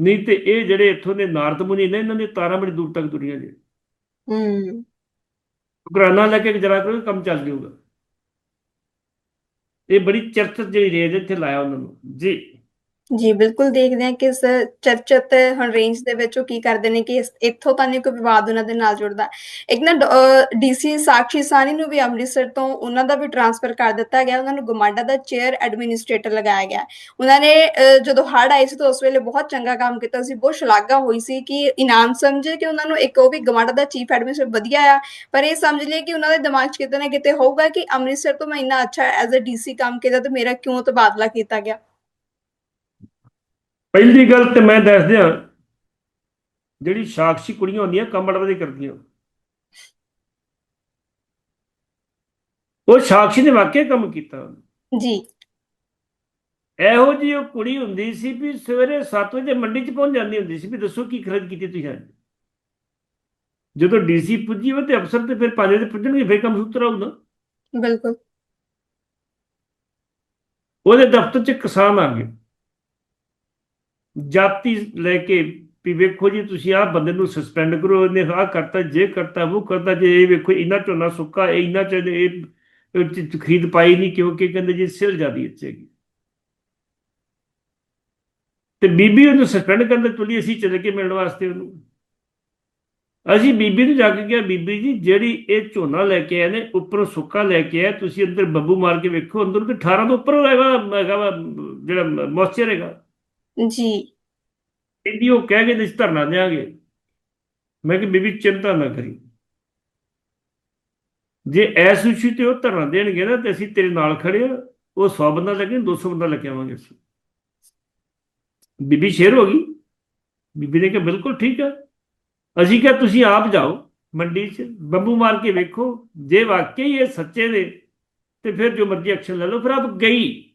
ਨਹੀਂ ਤੇ ਇਹ ਜਿਹੜੇ ਇੱਥੋਂ ਦੇ ਨਾਰਦ ਮੁਨੀ ਨੇ ਇਹਨਾਂ ਦੇ ਤਾਰਾਂ ਬੜੀ ਦੂਰ ਤੱਕ ਦੁਨੀਆ ਜੇ। ਹੂੰ। ਸ਼ੁਕਰਾਨਾ ਲੈ ਕੇ ਜਰਾ ਕਰੋ ਕੰਮ ਚੱਲ ਜਾਊਗਾ। ਇਹ ਬੜੀ ਚਰਚਿਤ ਜਿਹੜੀ ਰੇਜ ਇੱਥੇ ਲਾਇਆ ਉਹਨਾਂ ਨੂੰ। ਜੀ ਜੀ ਬਿਲਕੁਲ ਦੇਖਦੇ ਹਾਂ ਕਿ ਇਸ ਚਰਚਿਤ ਹੁਣ ਰੇਂਜ ਦੇ ਵਿੱਚ ਉਹ ਕੀ ਕਰਦੇ ਨੇ ਕਿ ਇਸ- ਇੱਥੋਂ ਤਾਂ ਨਹੀਂ ਕੋਈ ਵਿਵਾਦ ਉਹਨਾਂ ਦੇ ਨਾਲ ਜੁੜਦਾ। ਇੱਕ ਨਾ ਡੀਸੀ ਸਾਕਸ਼ੀ ਸਾਨੀ ਨੂੰ ਵੀ ਅੰਮ੍ਰਿਤਸਰ ਤੋਂ ਉਹਨਾਂ ਦਾ ਵੀ ਟਰਾਂਸਫਰ ਕਰ ਦਿੱਤਾ ਗਿਆ ਉਹਨਾਂ ਨੂੰ ਗਮਾਡਾ ਦਾ ਚੇਅਰ ਐਡਮਿਨਿਸਟ੍ਰੇਟਰ ਲਗਾਇਆ ਗਿਆ। ਉਹਨਾਂ ਨੇ ਅ, ਜਦੋਂ ਹੜ੍ਹ ਆਏ ਸੀ ਤਾਂ ਉਸ ਵੇਲੇ ਬਹੁਤ ਚੰਗਾ ਕੰਮ ਕੀਤਾ ਸੀ ਬਹੁਤ ਸ਼ਲਾਘਾ ਹੋਈ ਸੀ ਕਿ ਇਨਾਮ ਸਮਝੇ ਕਿ ਉਹਨਾਂ ਨੂੰ ਇੱਕ ਉਹ ਵੀ ਗਮਾਡਾ ਦਾ ਚੀਫ ਐਡਮਿਨਿਸਟ੍ਰੇਟਰ ਵਧੀਆ ਆ ਪਰ ਇਹ ਸਮਝ ਲਿਆ ਕਿ ਉਹਨਾਂ ਦੇ ਦਿਮਾਗ 'ਚ ਕਿਤੇ ਨਾ ਕਿਤੇ ਹੋਊਗਾ ਕਿ ਅੰਮ੍ਰਿਤਸਰ ਤੋਂ ਮੈਂ ਇੰਨਾ ਅੱਛਾ ਐਜ਼ ਅ ਡੀਸੀ ਕੰਮ ਕੀਤਾ ਤੇ ਮੇਰਾ ਕਿਉਂ ਤਬਾਦਲਾ ਕੀਤਾ ਗਿਆ। ਪਹਿਲੀ ਗੱਲ ਤੇ ਮੈਂ ਦੱਸ ਦਿਆਂ ਜਿਹੜੀ ਸਾਕਸ਼ੀ ਕੁੜੀਆਂ ਹੁੰਦੀਆਂ ਕੰਮ ਵਧੀਆ ਕਰਦੀਆਂ। ਉਹ ਸਾਕਸ਼ੀ ਨੇ ਵਾਕਿਆ ਕੰਮ ਕੀਤਾ। ਜੀ। ਇਹੋ ਜਿਹੀ ਉਹ ਕੁੜੀ ਹੁੰਦੀ ਸੀ ਵੀ ਸਵੇਰੇ 7 ਵਜੇ ਮੰਡੀ 'ਚ ਪਹੁੰਚ ਜਾਂਦੀ ਹੁੰਦੀ ਸੀ ਵੀ ਦੱਸੋ ਕੀ ਖਰਚ ਕੀਤੀ ਤੁਸੀਂ ਅੱਜ। ਜਦੋਂ ਡੀਸੀ ਪੁੱਜੀ ਵਾ ਤੇ ਅਫਸਰ ਤੇ ਫਿਰ 5 ਵਜੇ ਪੁੱਜਣਗੇ ਫਿਰ ਕੰਮ ਸੂਤਰ ਨਾ ਬਿਲਕੁਲ। ਉਹਦੇ ਦਫ਼ਤਰ 'ਚ ਕਿਸਾਨ ਆ ਗਏ ਜਾਤੀ ਲੈ ਕੇ ਵੀ ਵੇਖੋ ਜੀ ਤੁਸੀਂ ਆਹ ਬੰਦੇ ਨੂੰ ਸਸਪੈਂਡ ਕਰੋ ਇਹਨੇ ਆਹ ਕਰਤਾ ਜੇ ਕਰਤਾ ਉਹ ਕਰਤਾ ਜੇ ਇਹ ਵੇਖੋ ਇੰਨਾ ਝੋਨਾ ਸੁੱਕਾ ਇਹ ਇੰਨਾ ਚ ਇਹ ਖਰੀਦ ਪਾਈ ਨਹੀਂ ਕਿਉਂਕਿ ਕਹਿੰਦੇ ਜੀ ਸਿਲ ਜਾਂਦੀ ਇੱਚੇਗੀ ਤੇ ਬੀਬੀ ਉਹਨੂੰ ਸਸਪੈਂਡ ਕਰਨ ਦੇ ਤੁਲੀ ਅਸੀਂ ਚਲੇ ਕੇ ਮਿਲਣ ਵਾਸਤੇ ਉਹਨੂੰ। ਅਸੀਂ ਬੀਬੀ ਨੂੰ ਜਾ ਕੇ ਕਿਹਾ ਬੀਬੀ ਜੀ ਜਿਹੜੀ ਇਹ ਝੋਨਾ ਲੈ ਕੇ ਆਏ ਨੇ ਉੱਪਰੋਂ ਸੁੱਕਾ ਲੈ ਕੇ ਆਏ ਤੁਸੀਂ ਅੰਦਰ ਬੱਬੂ ਮਾਰ ਕੇ ਵੇਖੋ ਅੰਦਰ ਤੇ 18 ਤੋਂ ਉੱਪਰ ਹੈਗਾ ਵਾ, ਜਿਹੜਾ ਮੋਇਸਚਰ ਹੈਗਾ। ਜੀ। ਕਹਿੰਦੀ ਉਹ ਕਹਿ ਕੇ ਅਸੀਂ ਧਰਨਾ ਦੇਾਂਗੇ ਮੈਂ ਕਿ ਬੀਬੀ ਚਿੰਤਾ ਨਾ ਕਰੀ। ਜੇ ਐਸ ਇਸ਼ੂ ਤੇ ਉਹ ਧਰਨਾ ਦੇਣਗੇ ਨਾ ਤੇ ਅਸੀਂ ਤੇਰੇ ਨਾਲ ਖੜੇ ਆ ਉਹ 100 ਬੰਦਾ ਲੱਗੇ 200 ਬੰਦਾ ਲੈ ਕੇ ਆਵਾਂਗੇ ਅਸੀਂ। ਬੀਬੀ ਸ਼ੇਰ ਹੋ ਗਈ? ਬੀਬੀ ਨੇ ਕਿਹਾ ਬਿਲਕੁਲ ਠੀਕ ਆ। ਅਸੀਂ ਕਿਹਾ ਤੁਸੀਂ ਆਪ ਜਾਓ ਮੰਡੀ 'ਚ, ਬੱਬੂ ਮਾਰ ਕੇ ਵੇਖੋ, ਜੇ ਵਾਕਈ ਇਹ ਸੱਚੇ ਨੇ, ਤੇ ਫਿਰ ਜੋ ਮਰਜ਼ੀ ਐਕਸ਼ਨ ਲੈ ਲਓ, ਫਿਰ ਆਪ ਗਈ।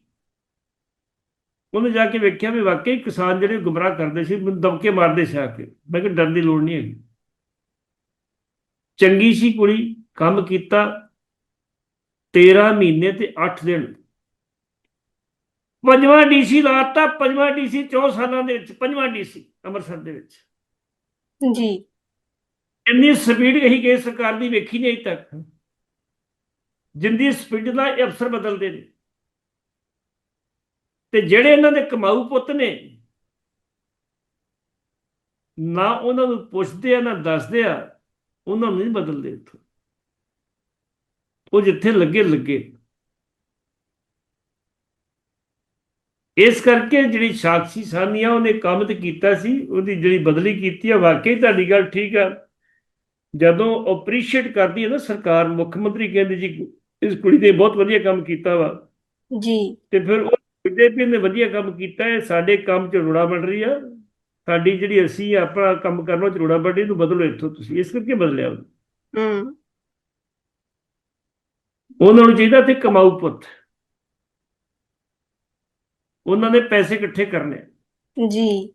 ਉਹਨੇ ਜਾ ਕੇ ਵੇਖਿਆ ਵੀ ਵਾਕਈ ਕਿਸਾਨ ਜਿਹੜੇ ਗੁੰਮਰਾਹ ਕਰਦੇ ਸੀ ਮੈਨੂੰ ਦਬਕੇ ਮਾਰਦੇ ਸੀ ਆ ਕੇ। ਮੈਂ ਕਿ ਡਰਨ ਦੀ ਲੋੜ ਨਹੀਂ ਹੈਗੀ। ਚੰਗੀ ਸੀ ਕੁੜੀ ਕੰਮ ਕੀਤਾ 13 ਮਹੀਨੇ ਤੇ 8 ਦਿਨ। ਪੰਜਵਾਂ ਡੀਸੀ ਲਾਤਾ ਪੰਜਵਾਂ ਡੀਸੀ 4 ਸਾਲਾਂ ਦੇ ਵਿੱਚ ਪੰਜਵਾਂ ਡੀਸੀ ਅੰਮ੍ਰਿਤਸਰ ਦੇ ਵਿੱਚ। ਜੀ। ਇੰਨੀ ਸਪੀਡ ਕਹੀ ਗਈ ਸਰਕਾਰ ਦੀ ਵੇਖੀ ਨਹੀਂ ਅਜੇ ਤੱਕ। ਜਿੰਦੀ ਸਪੀਡ ਇਹ ਅਫਸਰ ਬਦਲਦੇ ਨੇ। ਤੇ ਜਿਹੜੇ ਇਹਨਾਂ ਦੇ ਕਮਾਊ ਪੁੱਤ ਨੇ ਨਾ ਉਹਨਾਂ ਨੂੰ ਪੁੱਛਦੇ ਆ ਨਾ ਦੱਸਦੇ ਆ ਉਹਨਾਂ ਨੂੰ ਨਹੀਂ ਬਦਲਦੇ ਇੱਥੋਂ। ਉਹ ਜਿੱਥੇ ਲੱਗੇ ਲੱਗੇ। ਇਸ ਕਰਕੇ ਜਿਹੜੀ ਸਾਖੀ ਸਾਨੀਆ ਉਹਨੇ ਕੰਮ ਤੇ ਕੀਤਾ ਸੀ ਉਹਦੀ ਜਿਹੜੀ ਬਦਲੀ ਕੀਤੀ ਆ ਵਾਕਈ ਤੁਹਾਡੀ ਗੱਲ ਠੀਕ ਆ। ਜਦੋਂ ਅਪਰੀਸ਼ੀਏਟ ਕਰਦੀ ਹੈ ਨਾ ਸਰਕਾਰ ਮੁੱਖ ਮੰਤਰੀ ਕਹਿੰਦੇ ਜੀ ਇਸ ਕੁੜੀ ਨੇ ਬਹੁਤ ਵਧੀਆ ਕੰਮ ਕੀਤਾ ਵਾ। ਜੀ। ਤੇ ਫਿਰ ਉਹ ਬੀਜੇਪੀ ਨੇ ਵਧੀਆ ਕੰਮ ਕੀਤਾ ਹੈ ਸਾਡੇ ਕੰਮ 'ਚ ਰੋੜਾ ਬਣ ਰਹੀ ਆ। ਸਾਡੀ ਜਿਹੜੀ ਅਸੀਂ ਆਪਣਾ ਕੰਮ ਕਰਨਾ ਚ ਰੋੜਾ ਬਣ ਰਹੀ ਨੂੰ ਬਦਲੋ ਇੱਥੋਂ ਤੁਸੀਂ। ਇਸ ਕਰਕੇ ਬਦਲਿਆ। ਹੂੰ। ਉਹਨਾਂ ਨੂੰ ਚਾਹੀਦਾ ਤੇ ਕਮਾਊ ਪੁੱਤ। ਉਹਨਾਂ ਨੇ ਪੈਸੇ ਇਕੱਠੇ ਕਰਨੇ। ਜੀ।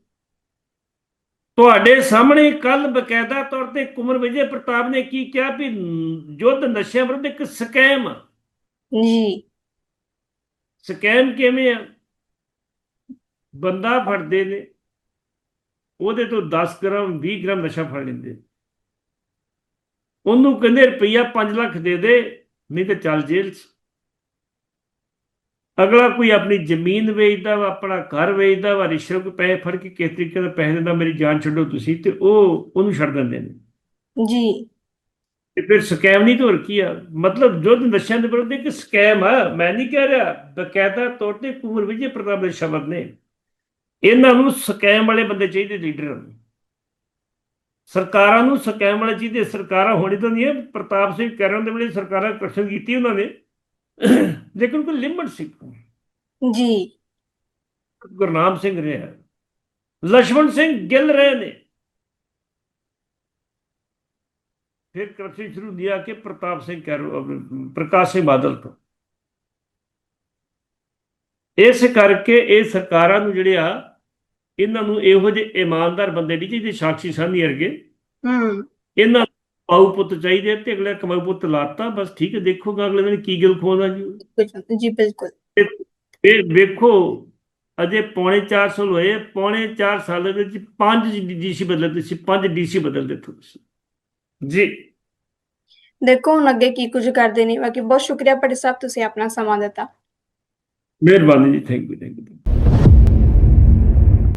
ਤੁਹਾਡੇ ਸਾਹਮਣੇ ਕੱਲ ਬਕਾਇਦਾ ਤੌਰ ਤੇ ਕੁਮਰ ਵਿਜੇ ਪ੍ਰਤਾਪ ਨੇ ਕੀ ਕਿਹਾ ਵੀ ਯੁੱਧ ਨਸ਼ਿਆਂ ਵਿਰੁੱਧ ਇੱਕ ਸਕੈਮ ਜੀ। ਸਕੈਮ ਕਿਵੇਂ ਆ? ਬੰਦਾ ਫੜਦੇ ਨੇ, ਉਹਦੇ ਤੋਂ 10 ਗ੍ਰਾਮ 20 ਗ੍ਰਾਮ ਨਸ਼ਾ ਫੜ ਲੈਂਦੇ ਉਹਨੂੰ ਕਹਿੰਦੇ ਰੁਪਈਆ 5 ਲੱਖ ਦੇ ਦੇ, ਨਹੀਂ ਤੇ ਚੱਲ ਜੇਲ੍ਹ 'ਚ। ਅਗਲਾ ਕੋਈ ਆਪਣੀ ਜ਼ਮੀਨ ਵੇਚਦਾ ਵਾ, ਆਪਣਾ ਘਰ ਵੇਚਦਾ ਵਾ ਰਿਸ਼ਵਤ ਪੈਸੇ ਫੜ ਕੇ ਕਿਸ ਤਰੀਕੇ ਨਾਲ ਪੈਸੇ ਦਿੰਦਾ, ਮੇਰੀ ਜਾਨ ਛੱਡੋ ਤੁਸੀਂ, ਤੇ ਉਹ, ਉਹਨੂੰ ਛੱਡ ਦਿੰਦੇ ਨੇ। ਜੀ। ਤੇ ਫਿਰ ਸਕੈਮ ਨਹੀਂ ਧੁਰ ਕੀ ਆ? ਮਤਲਬ ਜੁੱਧ ਨਸ਼ਿਆਂ ਦੇ ਵਿਰੁੱਧ ਇੱਕ ਸਕੈਮ ਆ। ਮੈਂ ਨਹੀਂ ਕਹਿ ਰਿਹਾ ਬਕਾਇਦਾ ਤੌਰ ਤੇ ਕੁਮਰ ਵਿਜੇ ਪ੍ਰਤਾਪ ਦੇ ਸ਼ਬਦ ਨੇ। ਇਹਨਾਂ ਨੂੰ ਸਕੈਮ ਵਾਲੇ ਬੰਦੇ ਚਾਹੀਦੇ ਲੀਡਰਾਂ ਨੂੰ। ਸਰਕਾਰਾਂ ਨੂੰ ਸਕੈਮ ਵਾਲੇ ਚਾਹੀਦੇ। ਸਰਕਾਰਾਂ ਹੋਣੀ ਤਾਂ ਨਹੀਂ ਹੈ ਪ੍ਰਤਾਪ ਸਿੰਘ ਕਰਨ ਦੇ ਵੇਲੇ ਸਰਕਾਰਾਂ ਕਸ਼ਟ ਕੀਤੀ ਉਹਨਾਂ ਨੇ। ਲੇਕਿਨ ਕੋਈ ਲਿਮਟ ਸੀ? ਜੀ। ਗੁਰਨਾਮ ਸਿੰਘ ਰਿਹਾ। ਲక్ష్మణ ਸਿੰਘ ਗਿੱਲ ਰਹੇ ਨੇ। ਫਿਰ ਕਰਪਸ਼ਨ ਸ਼ੁਰੂ ਹੁੰਦੀ ਆ ਕਿ ਪ੍ਰਤਾਪ ਸਿੰਘ ਕੈਰੋ ਪ੍ਰਕਾਸ਼ ਸਿੰਘ ਬਾਦਲ ਤੋਂ। ਇਸ ਕਰਕੇ ਇਹ ਸਰਕਾਰਾਂ ਨੂੰ ਜਿਹੜੇ ਆ ਇਹਨਾਂ ਨੂੰ ਇਹੋ ਜਿਹੇ ਇਮਾਨਦਾਰ ਬੰਦੇ ਨਹੀਂ ਚਾਹੀਦੇ ਸਾਖੀ ਸਾਨੀ ਵਰਗੇ। ਹੂੰ। ਇਹਨਾਂ ਪਾਉ ਪੁੱਤ ਚਾਹੀਦੇ ਤੇ ਅਗਲੇ ਕਮਾਊ ਪੁੱਤ ਲਾਤਾ ਬਸ ਠੀਕ ਹੈ ਦੇਖੋਗਾ ਅਗਲੇ ਦਿਨ ਕੀ ਗਿਲ ਖੋਦਾ ਜੀ। ਜੀ ਬਿਲਕੁਲ। ਇਹ ਵੇਖੋ ਅਜੇ ਪੌਣੇ 400 ਹੋਏ ਪੌਣੇ 4 ਸਾਲ ਦੇ ਵਿੱਚ ਪੰਜ ਡੀਸੀ ਬਦਲੇ ਤੁਸੀਂ ਪੰਜ ਡੀਸੀ ਬਦਲ ਦਿੱਤੇ ਤੁਸੀਂ। ਜੀ। ਦੇਖੋ ਹੁਣ ਅੱਗੇ ਕੀ ਕੁਝ ਕਰਦੇ ਨੇ। ਬਾਕੀ ਬਹੁਤ ਸ਼ੁਕਰੀਆ ਪਟੇ ਸਾਹਿਬ ਤੁਸੀਂ ਆਪਣਾ ਸਮਾਂ ਦਿੱਤਾ। ਮਿਹਰਬਾਨੀ ਜੀ। Thank you thank you